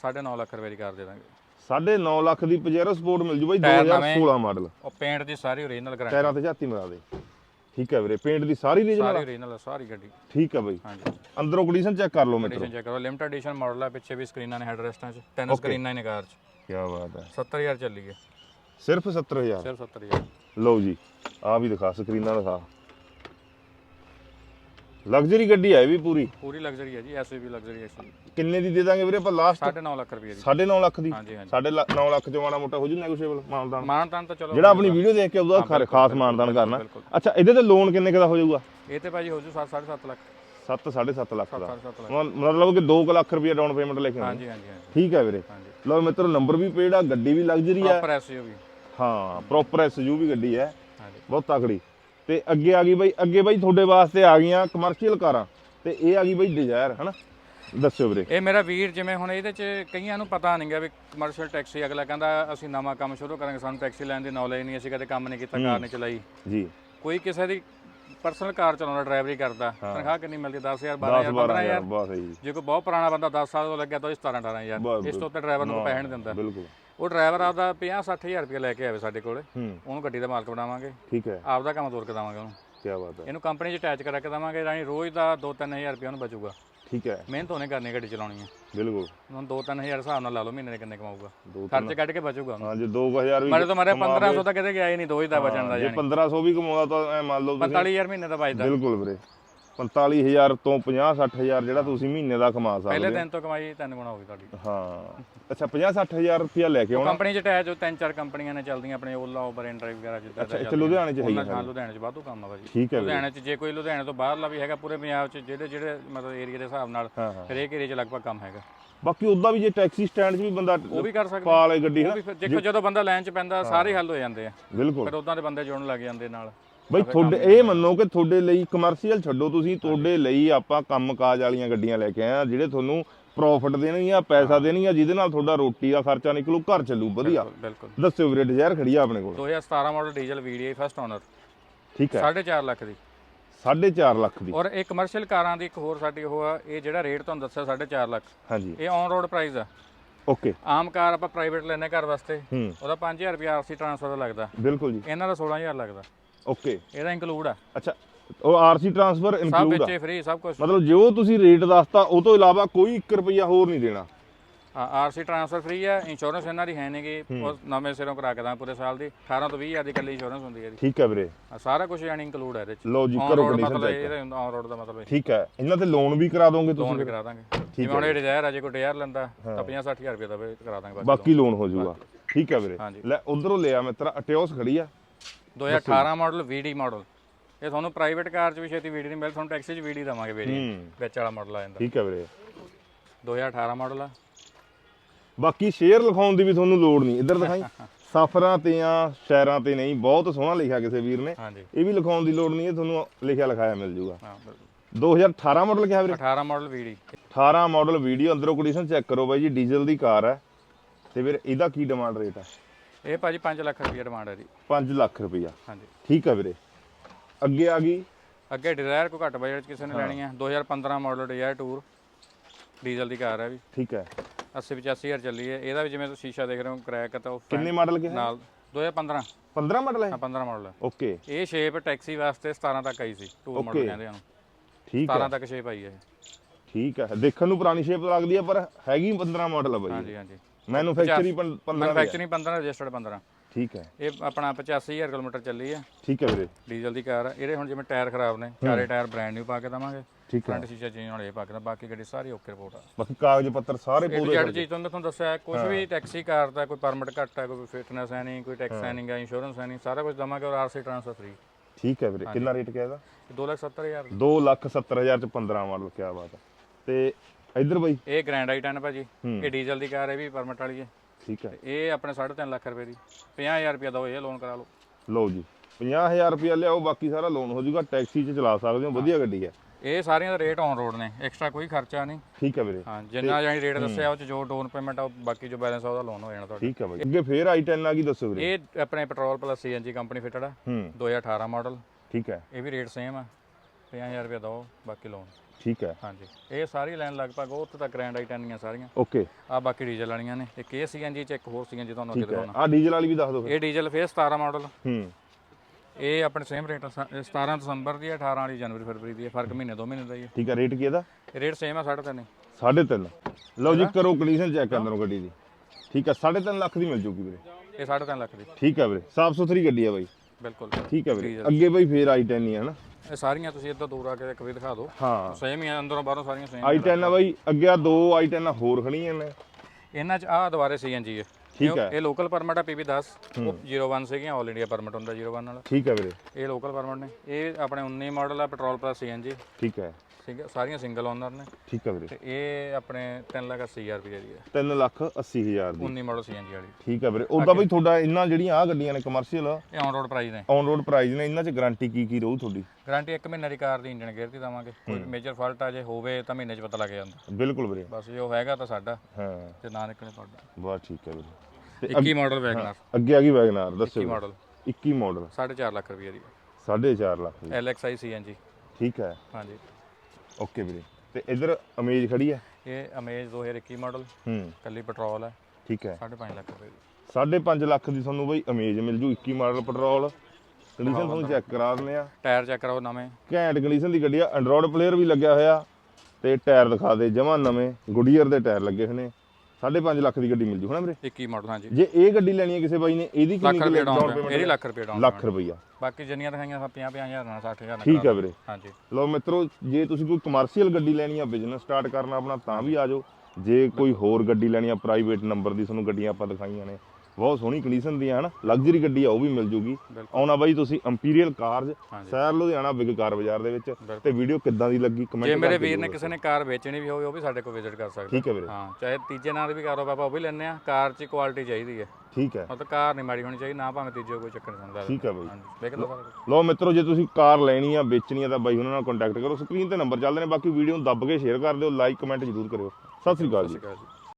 9.5 ਲੱਖ ਰੁਪਏ ਦੀ ਕਰ ਦੇ ਦਾਂਗੇ। 9.5 ਲੱਖ ਦੀ ਪਜੈਰੋ ਸਪੋਰਟ ਮਿਲ ਜੂ ਬਾਈ ਟਾਇਰ ਨਵੇਂ। 2016 ਮਾਡਲ ਉਹ ਪੇਂਟ ਦੀ ਸਾਰੀ ਓਰੀਜਨਲ ਗਾਰੰਟੀ ਟਾਇਰਾਂ ਤੇ ਝਾਤੀ ਮਰਾ ਦੇ। ਠੀਕ ਹੈ ਵੀਰੇ ਪੇਂਟ ਦੀ ਸਾਰੀ ਰੀਜਨਲ ਸਾਰੀ ਓਰੀਜਨਲ ਸਾਰੀ ਗੱਡੀ। ਠੀਕ ਹੈ ਬਾਈ। ਹਾਂਜੀ। ਅੰਦਰੋਂ ਕੰਡੀਸ਼ਨ ਚੈੱਕ ਕਰ ਲਓ ਮਿੱਤਰੋ ਕੰਡੀਸ਼ਨ ਚੈੱਕ ਕਰੋ। ਲਿਮਟਡ ਐਡੀਸ਼ਨ ਮਾਡਲ ਆ ਪਿੱਛੇ ਵੀ ਸਕਰੀਨਾਂ ਨੇ ਹੈਡ ਰੈਸਟਾਂ 'ਚ। ਤਿੰਨ ਸਕਰੀਨਾਂ ਨੇ ਕਾਰ 'ਚ। ਕੀ ਬਾਤ ਹੈ। 70000 ਚੱਲੀ ਹੈ ਸਿਰਫ 70000 ਸਿਰਫ 70000 ਲਓ ਜੀ ਆ ਵੀ ਦਿਖਾ ਸਕਰੀਨਾਂ ਦਿਖਾ। ਲਗਜ਼ਰੀ ਗੱਡੀ ਹੈ ਵੀ ਪੂਰੀ? ਪੂਰੀ ਲਗਜ਼ਰੀ ਹੈ ਜੀ ਐਸਯੂਵੀ ਲਗਜ਼ਰੀ ਐਸਯੂਵੀ ਕਿੰਨੇ ਦੀ ਦੇ ਦਾਂਗੇ ਵੀਰੇ ਆਪਾਂ ਲਾਸਟ 9.5 ਲੱਖ ਰੁਪਏ ਦੀ 9.5 ਲੱਖ ਦੀ? ਹਾਂਜੀ ਹਾਂਜੀ। 9.5 ਲੱਖ ਚ ਮਾੜਾ ਮੋਟਾ ਹੋ ਜੂ ਨੈਗੋਸ਼ੀਏਬਲ ਮਾਨਦਾਨ? ਮਾਨਤਾਨ ਤਾਂ ਚਲੋ ਜਿਹੜਾ ਆਪਣੀ ਵੀਡੀਓ ਦੇਖ ਕੇ ਉਹਦਾ ਖਾ- ਖਾਸ ਮਾਨਦਾਨ ਕਰਨਾ। ਬਿਲਕੁਲ। ਅੱਛਾ ਇਹਦੇ ਤੇ ਲੋਨ ਕਿੰਨੇ ਕੁ ਦਾ ਹੋ ਜਾਊਗਾ? ਇਹ ਤੇ ਭਾਜੀ ਹੋ ਜੂ 7 7.5 ਲੱਖ। 7 7.5 ਲੱਖ ਦਾ। 7.5 ਲੱਖ ਮ- ਮਤਲਬ ਕਿ 2 ਲੱਖ ਰੁਪਏ ਡਾਊਨ ਪੇਮੈਂਟ ਲੈ ਕੇ ਆਉਣੀ। ਹਾਂਜੀ ਹਾਂਜੀ ਹਾਂਜੀ। ਠੀਕ ਹੈ ਵੀਰੇ। ਹਾਂਜੀ। ਲਓ ਮਿੱਤਰੋ ਨੰਬਰ ਵੀ ਆ ਗੱਡੀ ਵੀ ਲਗਜ਼ਰੀ ਹੈ ਪ੍ਰੋਪਰ ਐਸਯੂਵੀ ਹਾਂ ਪ੍ਰੋਪਰ ਐਸਯੂ ਵੀ ਗੱਡੀ ਹੈ। ਹਾਂਜੀ। ਬਹੁਤ ਤਕੜੀ। ਤੇ ਅੱਗੇ ਆ ਗਈ ਬਾਈ ਅੱਗੇ ਬਾਈ ਤੁਹਾਡੇ ਵਾਸਤੇ ਆ ਗਈਆਂ ਕਮਰਸ਼ੀਅਲ ਕਾਰਾਂ। ਤੇ ਇਹ ਆ ਗਈ ਬਾਈ ਡਿਜ਼ਾਇਰ ਹਨਾ? ਦੱਸਿਓ ਵੀਰੇ। ਇਹ ਮੇਰਾ ਵੀਰ ਜਿਵੇਂ ਹੁਣ ਇਹਦੇ ਚ ਕਈਆਂ ਨੂੰ ਪਤਾ ਨਹੀਂਗਾ ਵੀ ਕਮਰਸ਼ੀਅਲ ਟੈਕਸੀ ਅਗਲਾ ਕਹਿੰਦਾ ਅਸੀਂ ਨਵਾਂ ਕੰਮ ਸ਼ੁਰੂ ਕਰਾਂਗੇ ਸਾਨੂੰ ਟੈਕਸੀ ਲੈਣ ਦੀ ਨੌਲੇਜ ਨਹੀਂ ਅਸੀਂ ਕਦੇ ਕੰਮ ਨਹੀਂ ਕੀਤਾ ਕਾਰ ਨਹੀਂ ਚਲਾਈ। ਜੀ। ਕੋਈ ਕਿਸੇ ਦੀ ਪਰਸਨਲ ਕਾਰ ਚਲਾਉਂਦਾ ਡਰਾਈਵਰੀ ਕਰਦਾ ਤਨਖਾਹ ਕਿੰਨੀ ਮਿਲਦੀ? 10000 10 12000 12000 15000 ਬਸ ਜੀ ਜੇ ਕੋਈ ਬਹੁਤ ਪੁਰਾਣਾ ਬੰਦਾ 10 ਸਾਲ ਤੋਂ ਲੱਗਿਆ ਤਾਂ ਉਹ 17 18000 ਬਸ, ਇਸ ਤੋਂ ਉੱਤੇ ਡਰਾਈਵਰ ਨੂੰ ਪੈਸੇ ਨਹੀਂ ਦਿੰਦਾ। ਬਿਲਕੁਲ। ਉਹ ਡਰਾਈਵਰ ਆਪਦਾ 50 60000 ਰੁਪਏ ਲੈ ਕੇ ਆਵੇ ਸਾਡੇ ਕੋਲੇ। ਹੂੰ। ਉਹਨੂੰ ਗੱਡੀ ਦਾ ਮਾਲਕ ਬਣਾਵਾਂਗੇ। ਠੀਕ ਹੈ। ਆਪਦਾ ਕੰਮ ਤੋਰ ਕੇ ਦੇਵਾਂਗੇ ਉਹਨੂੰ। ਕੀ ਬਾਤ ਹੈ। ਇਹਨੂੰ ਕੰਪਨੀ 'ਚ ਅਟੈਚ ਕਰਾ ਕੇ ਦੇਵਾਂਗੇ ਰਾਣੀ ਰੋਜ਼ ਦਾ 2-3000 ਰੁਪਏ ਉਹਨੂੰ ਬਚੂਗਾ। ਠੀਕ ਹੈ। ਮਿਹਨਤ ਉਹਨੇ ਕਰਨੀ ਗੱਡੀ ਚਲਾਉਣੀ ਹੈ। ਬਿਲਕੁਲ। ਹੁਣ 2-3000 ਹਿਸਾਬ ਨਾਲ ਲਾ ਲਓ ਮਹੀਨੇ ਦੇ ਕਿੰਨੇ ਕਮਾਊਗਾ। ਖਰਚ ਕੱਢ ਕੇ ਬਚੂਗਾ ਹਾਂ ਜੇ 2000 ਵੀ ਮਾਰੇ ਤੋਂ ਮਾਰੇ 1500 ਤਾਂ ਕਿਤੇ ਗਿਆ ਹੀ ਨਹੀਂ ਦੋ ਹੀ ਦਾ ਬਚਣ ਦਾ ਜੇ ਜਾਨੀ 1500 ਵੀ ਕਮਾਉਂਦਾ ਤਾਂ ਐ ਮੰਨ ਲਓ ਤੁਸੀਂ 45000 ਮਹੀਨੇ ਦਾ ਬਚਦਾ। ਬਿਲਕੁਲ ਵੀਰੇ। 45000 ਤੋਂ 50 60000 ਜਿਹੜਾ ਤੁਸੀਂ ਮਹੀਨੇ ਦਾ ਕਮਾ ਪਹਿਲੇ ਸਕਦੇ ਹੋ। ਦਿਨ ਤੋਂ ਕਮਾਈ ਤਿੰਨ ਗੁਣਾ ਹੋ ਗਈ ਤੁਹਾਡੀ। ਹਾਂ। ਅੱਛਾ 50 60000 ਰੁਪਇਆ ਲੈ ਕੇ ਆਉਣਾ। ਕੰਪਨੀ ਚ ਅਟੈਚ ਹੋ ਤਿੰਨ ਚਾਰ ਕੰਪਨੀਆਂ ਨੇ ਚੱਲਦੀਆਂ ਆਪਣੇ ਓਲਾ ਉਬਰ ਐਂਡ ਡਰਾਈਵ ਵਗੈਰਾ ਜਿੱਦਾਂ ਅੱਛਾ, ਇੱਥੇ ਲੁਧਿਆਣੇ 'ਚ ਉਹਨਾਂ ਹਾਂ ਲੁਧਿਆਣੇ ਚ ਵਾਧੂ ਕੰਮ ਆ ਭਾਜੀ। ਠੀਕ ਹੈ ਲੁਧਿਆਣੇ ਚ ਜੇ ਕੋਈ ਲੁਧਿਆਣੇ ਤੋਂ ਬਾਹਰਲਾ ਵੀ ਹੈਗਾ ਪੂਰੇ ਪੰਜਾਬ ਚ ਜਿਹੜੇ ਜਿਹੜੇ ਮਤਲਬ ਏਰੀਆ ਦੇ ਹਿਸਾਬ ਨਾਲ ਹਾਂ ਹਾਂ। ਹਰੇਕ ਏਰੀਆ ਚ ਲਗਭਗ ਕੰਮ ਹੈਗਾ। ਬਾਕੀ ਉਦਾਂ ਵੀ ਜੇ ਟੈਕਸੀ ਸਟੈਂਡ 'ਚ ਵੀ ਬੰਦਾ ਉਹ ਵੀ ਕਰ ਸਕਦੇ। ਪਾ ਲੇ ਗੱਡੀ ਹੈ ਦੇਖੋ ਜਦੋਂ ਬੰਦਾ ਲਾਈਨ ਚ ਪੈਂਦਾ ਸਾਰੇ ਹੱਲ ਹੋ ਜਾਂਦੇ ਆ। ਬਿਲਕੁਲ। ਫਿਰ ਉਦਾਂ ਦੇ ਬੰਦੇ ਜੁੜਨ ਲੱਗ ਜਾਂਦੇ ਨਾਲ। ਬਈ ਤੁਹਾਡੇ ਇਹ ਮੰਨੋ ਕਿ ਤੁਹਾਡੇ ਲਈ ਕਮਰਸ਼ੀਅਲ ਛੱਡੋ ਤੁਸੀਂ ਤੁਹਾਡੇ ਲਈ ਆਪਾਂ ਕੰਮਕਾਜ ਵਾਲੀਆਂ ਗੱਡੀਆਂ ਲੈ ਕੇ ਆਏ ਆ ਜਿਹੜੇ ਤੁਹਾਨੂੰ ਪ੍ਰੋਫਿਟ ਦੇਣਗੀਆਂ ਪੈਸਾ ਦੇਣਗੀਆਂ ਜਿਹਦੇ ਨਾਲ ਤੁਹਾਡਾ ਰੋਟੀ ਦਾ ਖਰਚਾ ਨਿਕਲੂ ਘਰ ਚੱਲੂ ਵਧੀਆ। ਬਿਲਕੁਲ ਦੱਸਿਓ ਵੀਰੇ ਡਿਜ਼ਾਇਰ ਖੜੀ ਆ ਆਪਣੇ ਕੋਲ। 2017 model diesel VDI first owner ਠੀਕ ਹੈ। 4.5 ਲੱਖ ਦੀ। 4.5 ਲੱਖ ਦੀ। ਔਰ ਇਹ ਕਮਰਸ਼ੀਅਲ ਕਾਰਾਂ ਦੀ ਇੱਕ ਹੋਰ ਸਾਡੀ ਉਹ ਆ ਇਹ ਜਿਹੜਾ ਰੇਟ ਤੁਹਾਨੂੰ ਦੱਸਿਆ 4.5 ਲੱਖ। ਹਾਂਜੀ। ਇਹ ਔਨ ਰੋਡ ਪ੍ਰਾਈਸ ਆ। ਓਕੇ। ਆਮ ਕਾਰ ਆਪਾਂ ਪ੍ਰਾਈਵੇਟ ਲੈਨੇ ਘਰ ਵਾਸਤੇ। ਉਹਦਾ 5000 ਰੁਪਏ ਆਰਸੀ ਟ੍ਰਾਂਸਫਰ ਦਾ ਲੱਗਦਾ। ਬਿਲਕੁਲ ਜੀ। ਇਹਨਾਂ ਦਾ 16000 ਲੱਗਦਾ। ਓਕੇ ਇਹਦਾ ਇਨਕਲੂਡ ਆ। ਅੱਛਾ ਉਹ ਆਰਸੀ ਟ੍ਰਾਂਸਫਰ ਸਭ ਇਨਕਲੂਡ ਆ। ਵਿੱਚੇ ਫ੍ਰੀ ਸਭ ਕੁਝ ਮਤਲਬ ਜੋ ਤੁਸੀਂ ਰੇਟ ਦੱਸਤਾ ਉਹ ਤੋਂ ਇਲਾਵਾ ਕੋਈ 1 ਰੁਪਿਆ ਹੋਰ ਨਹੀਂ ਦੇਣਾ। ਆਰਸੀ ਟ੍ਰਾਂਸਫਰ ਫ੍ਰੀ ਆ ਇੰਸ਼ੋਰੈਂਸ ਇਹਨਾਂ ਦੀ ਹੈ ਨਹੀਂਗੀ ਉਹ ਨਵੇਂ ਸਿਰੋਂ ਕਰਾ ਕੇ ਦਾਂ ਪੂਰੇ ਸਾਲ ਦੀ। 18 ਤੋਂ 20000 ਦੀ ਇਕੱਲੀ ਇੰਸ਼ੋਰੈਂਸ ਹੁੰਦੀ ਹੈ ਇਹਦੀ। ਠੀਕ ਹੈ ਵੀਰੇ। ਆਹ ਸਾਰਾ ਕੁਝ ਯਾਨੀ ਇਨਕਲੂਡ ਹੈ ਇਹਦੇ ਚ। ਲਓ ਜੀ ਕਰੋ ਕੰਡੀਸ਼ਨ ਮਤਲਬ ਚੈੱਕ ਇਹਦਾ ਔਨ ਰੋਡ ਦਾ ਮਤਲਬ ਇਹ। ਠੀਕ ਹੈ। ਇਹਨਾਂ ਤੇ ਲੋਨ ਵੀ ਕਰਾ ਦੋਗੇ ਲੋਨ ਤੁਸੀਂ ਵੀ ਕਰਾ ਦਾਂਗੇ। ਜਿਵੇਂ ਹੁਣ ਇਹ ਡਿਜ਼ਾਇਰ ਆ ਜੇ ਕੋਈ ਡਿਜ਼ਾਇਰ ਲੈਂਦਾ ਤਾਂ 50 60000 ਰੁਪਏ ਦਾ ਵੀ ਕਰਾ ਦਾਂਗੇ ਬਸ ਬਾਕੀ ਲੋਨ ਹੋ ਜਾਊਗਾ। ਠੀਕ ਹੈ ਵੀਰੇ। ਹਾਂਜੀ। ਲੈ ਉਧਰੋਂ ਲਿਆ ਮਿੱਤਰਾ ਅਟਿਓਸ ਖੜੀ ਆ। 2018 ਮਾਡਲ VD ਮਾਡਲ ਇਹ ਤੁਹਾਨੂੰ ਪ੍ਰਾਈਵੇਟ ਕਾਰ 'ਚ ਵੀ ਛੇਤੀ VD ਨਹੀਂ ਮਿਲ ਤੁਹਾਨੂੰ ਟੈਕਸੀ 'ਚ VD ਦਵਾਂਗੇ ਹੂੰ। ਵਿੱਚ ਵਾਲਾ ਮਾਡਲ ਆ ਜਾਂਦਾ। ਠੀਕ ਹੈ ਵੀਰੇ। 2018 ਮਾਡਲ ਆ। ਬਾਕੀ ਸ਼ੇਅਰ ਲਿਖਾਉਣ ਦੀ ਵੀ ਤੁਹਾਨੂੰ ਲੋੜ ਨਹੀਂ। ਇੱਧਰ ਦਿਖਾਈ। ਸਫਰਾਂ ਤੇ ਆ ਸ਼ਹਿਰਾਂ ਤੇ ਨਹੀਂ। ਬਹੁਤ ਸੋਹਣਾ ਲਿਖਿਆ ਕਿਸੇ ਵੀਰ ਨੇ। ਇਹ ਵੀ ਲਿਖਾਉਣ ਦੀ ਲੋੜ ਨਹੀਂ ਇਹ ਤੁਹਾਨੂੰ ਲਿਖਿਆ ਲਿਖਾਇਆ ਮਿਲ ਬਿਲਕੁਲ। 2018 ਮਾਡਲ ਕਿਹਾ ਵੀਰੇ? 18 ਮਾਡਲ VD 18 ਮਾਡਲ ਵੀਡੀਓ ਅੰਦਰੋਂ ਕੰਡੀਸ਼ਨ ਚੈੱਕ ਕਰੋ ਬਾਈ ਜੀ। ਡੀਜ਼ਲ ਦੀ ਕਾਰ ਹੈ ਤੇ ਵੀਰ ਇਹਦਾ ਕੀ ਡਿਮਾਂਡ ਰੇਟ ਹੈ ਇਹ ਭਾਜੀ 5 ਲੱਖ ਰੁਪਏ ਡਿਮਾਂਡ ਹੈ ਜੀ। 5 ਲੱਖ ਰੁਪਈਆ। ਹਾਂਜੀ। ਠੀਕ ਹੈ ਵੀਰੇ। ਅੱਗੇ ਆ ਗਈ? ਅੱਗੇ ਡਿਜ਼ਾਇਰ ਕੋ ਘੱਟ ਬਜਟ 'ਚ ਕਿਸੇ ਨੇ ਲੈਣੀ ਹੈ 2015 ਮਾਡਲ ਡਿਜ਼ਾਇਰ ਟੂਰ ਡੀਜ਼ਲ ਦੀ ਕਾਰ ਹੈ ਵੀ। ਠੀਕ ਹੈ 80 85000 ਚੱਲੀ ਹੈ ਇਹਦਾ ਵੀ ਜਿਵੇਂ ਤੁਸੀਂ ਸ਼ੀਸ਼ਾ ਦੇਖ ਰਹੇ ਹੋ ਕ੍ਰੈਕ ਤਾਂ ਉਹ ਕਿੰਨੇ ਮਾਡਲ ਕਿਹਾ? ਨਾਲ। 2015 15 ਮਾਡਲ ਹੈ ਹਾਂ 15 ਮਾਡਲ ਹੈ ਓਕੇ। ਇਹ ਸ਼ੇਪ ਟੈਕਸੀ ਵਾਸਤੇ 17 ਤੱਕ ਆਈ ਸੀ ਟੂਰ ਮਾਡਲ. ਕਹਿੰਦੇ ਆ ਉਹਨੂੰ। ਠੀਕ ਹੈ 17 ਤੱਕ ਸ਼ੇਪ ਆਈ ਹੈ। ਠੀਕ ਹੈ ਦੇਖਣ ਨੂੰ ਪੁਰਾਣੀ ਸ਼ੇਪ ਲੱਗਦੀ ਹੈ ਪਰ ਹੈਗੀ 15 ਮਾਡਲ ਹੈ ਬਾਈ। ਹਾਂਜੀ ਹਾਂਜੀ। ਮੈਨੂਫੈਕਚਰੀ 15 ਦੀ ਹੈ। ਮੈਨੂਫੈਕਚਰਿੰਗ 15 ਰਜਿਸਟਰਡ 15 ਠੀਕ ਹੈ। ਇਹ ਆਪਣਾ 85000 ਕਿਲੋਮੀਟਰ ਚੱਲੀ ਹੈ ਠੀਕ ਹੈ ਵੀਰੇ। ਡੀਜ਼ਲ ਦੀ ਕਾਰ ਹੈ ਇਹਦੇ ਹੁਣ ਜਿਵੇਂ ਟਾਇਰ ਖਰਾਬ ਨੇ ਚਾਰੇ ਟਾਇਰ ਬ੍ਰਾਂਡ ਨਿਊ ਪਾ ਕੇ ਦਵਾਂਗੇ। ਠੀਕ ਹੈ। ਫਰੰਟ ਸ਼ੀਸ਼ਾ ਚੇਂਜ ਵਾਲੇ ਪਾ ਕੇ ਦਵਾਂ ਬਾਕੀ ਗੱਡੀ ਸਾਰੀ ਓਕੇ ਰਿਪੋਰਟ ਆ। ਬਾਕੀ ਕਾਗਜ਼ ਪੱਤਰ ਸਾਰੇ ਪੂਰੇ ਜੱਟ ਚੀਜ਼ ਤੁਹਾਨੂੰ ਤੁਹਾਨੂੰ ਦੱਸਿਆ ਕੁਝ ਵੀ ਟੈਕਸੀ ਕਾਰ ਦਾ ਕੋਈ ਪਰਮਿਟ ਘੱਟ ਹੈ ਕੋਈ ਫਿਟਨੈਸ ਹੈ ਨਹੀਂ ਕੋਈ ਟੈਕਸ ਹੈ ਨਹੀਂ ਗਾ ਇੰਸ਼ੋਰੈਂਸ ਹੈ ਨਹੀਂ ਸਾਰਾ ਕੁਝ ਦਵਾਂਗੇ ਔਰ ਆਰਸੀ ਟ੍ਰਾਂਸਫਰ ਫ੍ਰੀ ਠੀਕ ਹੈ ਵੀਰੇ। ਕਿੰਨਾ ਰੇਟ ਕਿਹਾ ਇਹਦਾ? 270000 2 ਲੱਖ 70000 ਚ 15 ਮਾਡਲ ਕਿਆ ਬਾਤ ਹੈ। ਤੇ ਇੱਧਰ ਬਾਈ। ਇਹ ਗ੍ਰੈਂਡ ਆਈਟਨ ਭਾਜੀ ਹੂੰ। ਇਹ ਡੀਜ਼ਲ ਦੀ ਕਾਰ ਹੈ ਵੀ ਪਰਮਿਟ ਵਾਲੀ ਹੈ ਠੀਕ ਹੈ। ਇਹ ਆਪਣੇ 3.5 ਲੱਖ ਰੁਪਏ ਦੀ। 50000 ਰੁਪਏ ਦੋ ਇਹ ਲੋਨ ਕਰਾ ਲਓ। ਲਓ ਜੀ 50000 ਰੁਪਇਆ ਲਿਆਓ ਬਾਕੀ ਸਾਰਾ ਲੋਨ ਹੋ ਜਾਊਗਾ ਟੈਕਸੀ 'ਚ ਚਲਾ ਸਕਦੇ ਹੋ ਵਧੀਆ ਗੱਡੀ ਹੈ। ਇਹ ਸਾਰੀਆਂ ਦਾ ਰੇਟ ਔਨ ਰੋਡ ਨੇ ਐਕਸਟਰਾ ਕੋਈ ਖਰਚਾ ਨਹੀਂ। ਠੀਕ ਹੈ ਵੀਰੇ। ਹਾਂ ਜਿੰਨਾ ਜਾਨੀ ਰੇਟ ਦੱਸਿਆ ਉਹ ਚ ਜੋ ਡਾਊਨ ਪੇਮੈਂਟ ਆ ਬਾਕੀ ਜੋ ਬੈਲੈਂਸ ਆ ਉਹਦਾ ਲੋਨ ਹੋ ਜਾਣਾ ਤੁਹਾਡਾ। ਠੀਕ ਹੈ ਬਾਈ। ਅੱਗੇ ਫੇਰ i10 ਆ ਗਈ ਦੱਸੋ ਵੀਰੇ। ਇਹ ਆਪਣੇ petrol plus CNG company fitted ਆ। ਹੂੰ। 2018 ਮਾਡਲ ਠੀਕ ਹੈ। ਇਹ ਵੀ ਰੇਟ ਸੇਮ ਆ। 50000 ਰੁਪਏ ਦੋ ਬਾਕੀ ਲੋਨ ਠੀਕ ਹੈ। ਹਾਂਜੀ। ਇਹ ਸਾਰੀ ਲਾਈਨ ਲਗਭਗ ਉੱਥੇ ਤੱਕ ਗ੍ਰੈਂਡ ਆਈਟਨ ਦੀਆਂ ਸਾਰੀਆਂ। ਓਕੇ। ਆ ਬਾਕੀ ਡੀਜ਼ਲ ਵਾਲੀਆਂ ਨੇ। ਇੱਕ ਇਹ ਸੀਐਨਜੀ ਚ ਇੱਕ ਹੋਰ ਸੀਐਨਜੀ ਤੁਹਾਨੂੰ ਅੱਗੇ ਹੈ। ਦਿਖਾਉਣਾ। ਆ ਡੀਜ਼ਲ ਵਾਲੀ ਵੀ ਦੱਸ ਦਿਓ ਇਹ ਡੀਜ਼ਲ ਫੇਰ 17 ਮਾਡਲ ਹੂੰ। ਇਹ ਆਪਣੇ ਸੇਮ ਰੇਟ 17 ਦਸੰਬਰ ਦੀ ਹੈ 18 ਵਾਲੀ ਜਨਵਰੀ ਫਰਵਰੀ ਦੀ ਹੈ ਫ਼ਰਕ ਮਹੀਨੇ ਦੋ ਮਹੀਨੇ ਦਾ ਹੀ ਹੈ ਠੀਕ ਹੈ ਰੇਟ ਕੀ ਇਹਦਾ? ਰੇਟ ਸੇਮ ਆ 3.5 3.5 ਲਓ ਜੀ ਕਰੋ ਕੰਡੀਸ਼ਨ ਚੈੱਕ ਅੰਦਰੋਂ ਗੱਡੀ ਦੀ। ਠੀਕ ਹੈ 3.5 ਲੱਖ ਦੀ ਮਿਲ ਜੂਗੀ ਵੀਰੇ। ਇਹ 3.5 ਲੱਖ ਦੀ। ਠੀਕ ਹੈ ਵੀਰੇ ਸਾਫ਼ ਸੁਥਰੀ ਗੱਡੀ ਹੈ ਬਾਈ। ਬਿਲਕੁਲ। ਠੀਕ ਹੈ ਵੀਰੇ। ਅੱਗੇ ਬਾਈ ਫੇਰ i10 ਹੀ ਹੈ ਨਾ ਇਹ ਸਾਰੀਆਂ ਤੁਸੀਂ ਇੱਧਰ ਦੂਰ ਆ ਕੇ ਇੱਕ ਵਾਰੀ ਦਿਖਾ ਦਿਓ। ਹਾਂ। ਸੇਮ ਹੀ ਆ ਅੰਦਰੋਂ ਬਾਹਰੋਂ ਸਾਰੀਆਂ ਸੇਮ i10 ਆ ਬਾਈ ਅੱਗੇ ਆ ਦੋ i10 ਹੋਰ ਖੜੀਆਂ ਨੇ। ਇਹਨਾਂ ਚ ਆ ਦੁਬਾਰੇ ਸੀਐਨਜੀ ਹੈ ਠੀਕ ਹੈ। ਇਹ ਲੋਕਲ ਪਰਮਿਟ ਆ ਪੀਪੀ 10 ਉਹ 01 ਸੀਗੀਆਂ ਆਲ ਇੰਡੀਆ ਪਰਮਿਟ ਹੁੰਦਾ 01 ਨਾਲ ਠੀਕ ਹੈ ਵੀਰੇ। ਇਹ ਲੋਕਲ ਪਰਮਿਟ ਨੇ। ਇਹ ਆਪਣੇ 19 ਮਾਡਲ ਆ ਪੈਟਰੋਲ ਪਲੱਸ ਸੀਐਨਜੀ ਠੀਕ ਹੈ। ਸਾਰੀਆਂ ਸਿੰਗਲ ਓਨਰ ਨੇ। ਠੀਕ ਹੈ ਵੀਰੇ। ਤੇ ਇਹ ਆਪਣੇ 3 ਲੱਖ 80 ਹਜ਼ਾਰ ਰੁਪਏ ਦੀ ਹੈ। 3 ਲੱਖ 80 ਹਜ਼ਾਰ ਦੀ। 19 ਮਾਡਲ ਸੀਐਨਜੀ ਵਾਲੀ। ਠੀਕ ਹੈ ਵੀਰੇ। ਉਹਦਾ ਬਈ ਤੁਹਾਡਾ ਇਹਨਾਂ ਜਿਹੜੀਆਂ ਆ ਗੱਡੀਆਂ ਨੇ ਕਮਰਸ਼ੀਅਲ ਇਹ ਔਨ ਰੋਡ ਪ੍ਰਾਈਸ ਨੇ। ਔਨ ਰੋਡ ਪ੍ਰਾਈਸ ਨੇ ਇਹਨਾਂ 'ਚ ਗਾਰੰਟੀ ਕੀ ਕੀ ਰਹੂ ਤੁਹਾਡੀ? ਗਾਰੰਟੀ 1 ਮਹੀਨੇ ਦੀ ਕਾਰ ਦੀ ਇੰਜਨ ਗੇਅਰ ਦੀ ਦਵਾਂਗੇ। ਕੋਈ ਮੇਜਰ ਫਾਲਟ ਆ ਜੇ ਹੋਵੇ ਤਾਂ ਮਹੀਨੇ 'ਚ ਪਤਾ ਲੱਗ ਜਾਂਦਾ। ਬਿਲਕੁਲ ਵੀਰੇ। ਬਸ ਜੋ ਹੈਗਾ ਤਾਂ ਸਾਡਾ ਹਾਂ। ਤੇ ਨਾ ਨਿਕਲੇ ਤੁਹਾਡਾ। ਬਹੁਤ ਠੀਕ ਹੈ ਵੀਰੇ। ਤੇ 21 ਮਾਡਲ ਵੈਗਨਰ ਅੱਗੇ ਆ ਗਈ ਵੈਗਨਾਰ ਦੱਸੋ 21 ਮਾਡਲ 21 ਮਾਡਲ 4.5 ਲੱਖ ਰੁਪਏ ਦੀ। 4.5 ਲੱਖ LXI CNG ਠੀਕ ਹੈ। ਹਾਂਜੀ। ਓਕੇ ਵੀਰੇ। ਤੇ ਇਧਰ ਅਮੇਜ ਖੜੀ ਹੈ? ਇਹ ਅਮੇਜ 2021 ਮਾਡਲ। ਹੂੰ। ਕੱਲੀ ਪੈਟਰੋਲ ਹੈ। ਠੀਕ ਹੈ। 5.5 ਲੱਖ ਰੁਪਏ ਦੀ। 5.5 ਲੱਖ ਦੀ ਤੁਹਾਨੂੰ ਬਈ ਅਮੇਜ ਮਿਲ ਜੂ 21 ਮਾਡਲ ਪੈਟਰੋਲ। ਕੰਡੀਸ਼ਨ ਤੁਹਾਨੂੰ ਚੈੱਕ ਕਰਾ ਦਿੰਦੇ ਆ ਟਾਇਰ ਚੈੱਕ ਕਰਾਓ ਨਵੇਂ। ਘੈਂਟ ਕੰਡੀਸ਼ਨ ਦੀ ਗੱਡੀ ਆ। ਐਂਡਰੋਇਡ ਪਲੇਅਰ ਵੀ ਲੱਗਿਆ ਹੋਇਆ। ਤੇ ਟਾਇਰ ਦਿਖਾ ਦੇ ਜਮਾਂ ਨਵੇਂ। ਗੁਡੀਅਰ ਦੇ ਟਾਇਰ ਲੱਗੇ ਹੋਏ ਨੇ। 5.5 ਲੱਖ ਦੀ ਗੱਡੀ ਮਿਲ ਜੂ ਹਨਾ ਵੀਰੇ? 21 ਮਾਡਲ ਹਾਂਜੀ। ਜੇ ਇਹ ਗੱਡੀ ਲੈਣੀ ਹੈ ਕਿਸੇ ਬਾਈ ਨੇ ਇਹਦੀ ਕਿੰਨੀ ਲੱਖ ਰੁਪਏ ਡਾਊਨ ਪੇਮੈਂਟ ਇਹਦੀ ਲੱਖ ਰੁਪਏ ਡਾਊਨ ਲੱਖ ਰੁਪਈਆ। ਬਾਕੀ ਜਿੰਨੀਆਂ ਦਿਖਾਈਆਂ 50 50000 ਨਾਲ 60000 ਨਾਲ ਠੀਕ ਹੈ ਵੀਰੇ। ਹਾਂਜੀ। ਲਓ ਮਿੱਤਰੋ ਜੇ ਤੁਸੀਂ ਕੋਈ ਕਮਰਸ਼ੀਅਲ ਗੱਡੀ ਲੈਣੀ ਆ ਬਿਜ਼ਨਸ ਸਟਾਰਟ ਕਰਨਾ ਆਪਣਾ ਤਾਂ ਵੀ ਆ ਜਾਓ। ਜੇ ਕੋਈ ਹੋਰ ਗੱਡੀ ਲੈਣੀ ਆ ਪ੍ਰਾਈਵੇਟ ਨੰਬਰ ਦੀ ਤੁਹਾਨੂੰ ਗੱਡੀਆਂ ਆਪਾਂ ਦਿਖਾਈਆਂ ਨੇ। ਬਹੁਤ ਸੋਹਣੀ ਕੰਡੀਸ਼ਨ ਦੀਆਂ ਹਨ ਲਗਜ਼ਰੀ ਗੱਡੀ ਆ ਉਹ ਵੀ ਮਿਲ ਜੂਗੀ। ਆਉਣਾ ਬਾਈ ਤੁਸੀਂ ਇੰਪੀਰੀਅਲ ਕਾਰਜ। ਸ਼ਹਿਰ ਲੁਧਿਆਣਾ ਬਿਗ ਕਾਰ ਬਾਜ਼ਾਰ ਦੇ ਵਿੱਚ। ਤੇ ਵੀਡੀਓ ਕਿੱਦਾਂ ਦੀ ਲੱਗੀ ਕਮੈਂਟ ਜੇ ਮੇਰੇ ਵੀਰ ਨੇ ਕਿਸੇ ਨੇ ਕਾਰ ਵੇਚਣੀ ਵੀ ਹੋਵੇ ਉਹ ਵੀ ਸਾਡੇ ਕੋਲ ਵਿਜ਼ਿਟ ਕਰ ਸਕਦਾ ਠੀਕ ਹੈ ਵੀਰੇ। ਹਾਂ ਚਾਹੇ ਤੀਜੇ ਨਾਂ ਦੀ ਵੀ ਕਾਰੋ ਆਪਾਂ ਉਹ ਵੀ ਲੈਣੇ ਆ ਕਾਰ 'ਚ ਕੁਆਲਿਟੀ ਚਾਹੀਦੀ ਹੈ। ਠੀਕ ਹੈ। ਮਤਲਬ ਕਾਰ ਨਹੀਂ ਮਾੜੀ ਹੋਣੀ ਚਾਹੀਦੀ ਨਾ ਭਾਵੇਂ ਤੀਜੇ ਕੋਈ ਚੱਕਰ ਨਹੀਂ ਠੀਕ ਹੈ ਬਾਈ। ਦੇਖ ਲਓ। ਲਓ ਮਿੱਤਰੋ ਜੇ ਤੁਸੀਂ ਕਾਰ ਲੈਣੀ ਆ ਵੇਚਣੀ ਆ ਤਾਂ ਬਾਈ ਉਹਨਾਂ ਨਾਲ ਕੰਟੈਕਟ ਕਰੋ। ਸਕਰੀਨ ਤੇ ਨੰਬਰ ਚੱਲਦੇ ਨੇ ਬਾਕੀ ਵੀਡੀਓ ਨੂੰ ਦੱਬ ਕੇ ਸ਼ੇਅਰ ਕਰ ਦਿਓ ਲਾਈਕ ਕਮੈਂਟ ਜ਼ਰੂਰ ਕਰਿਓ। ਸਤਿ ਸ੍ਰੀ ਅਕਾਲ ਜੀ। ਸਤਿ ਸ਼੍ਰੀ ਅਕਾਲ ਜੀ।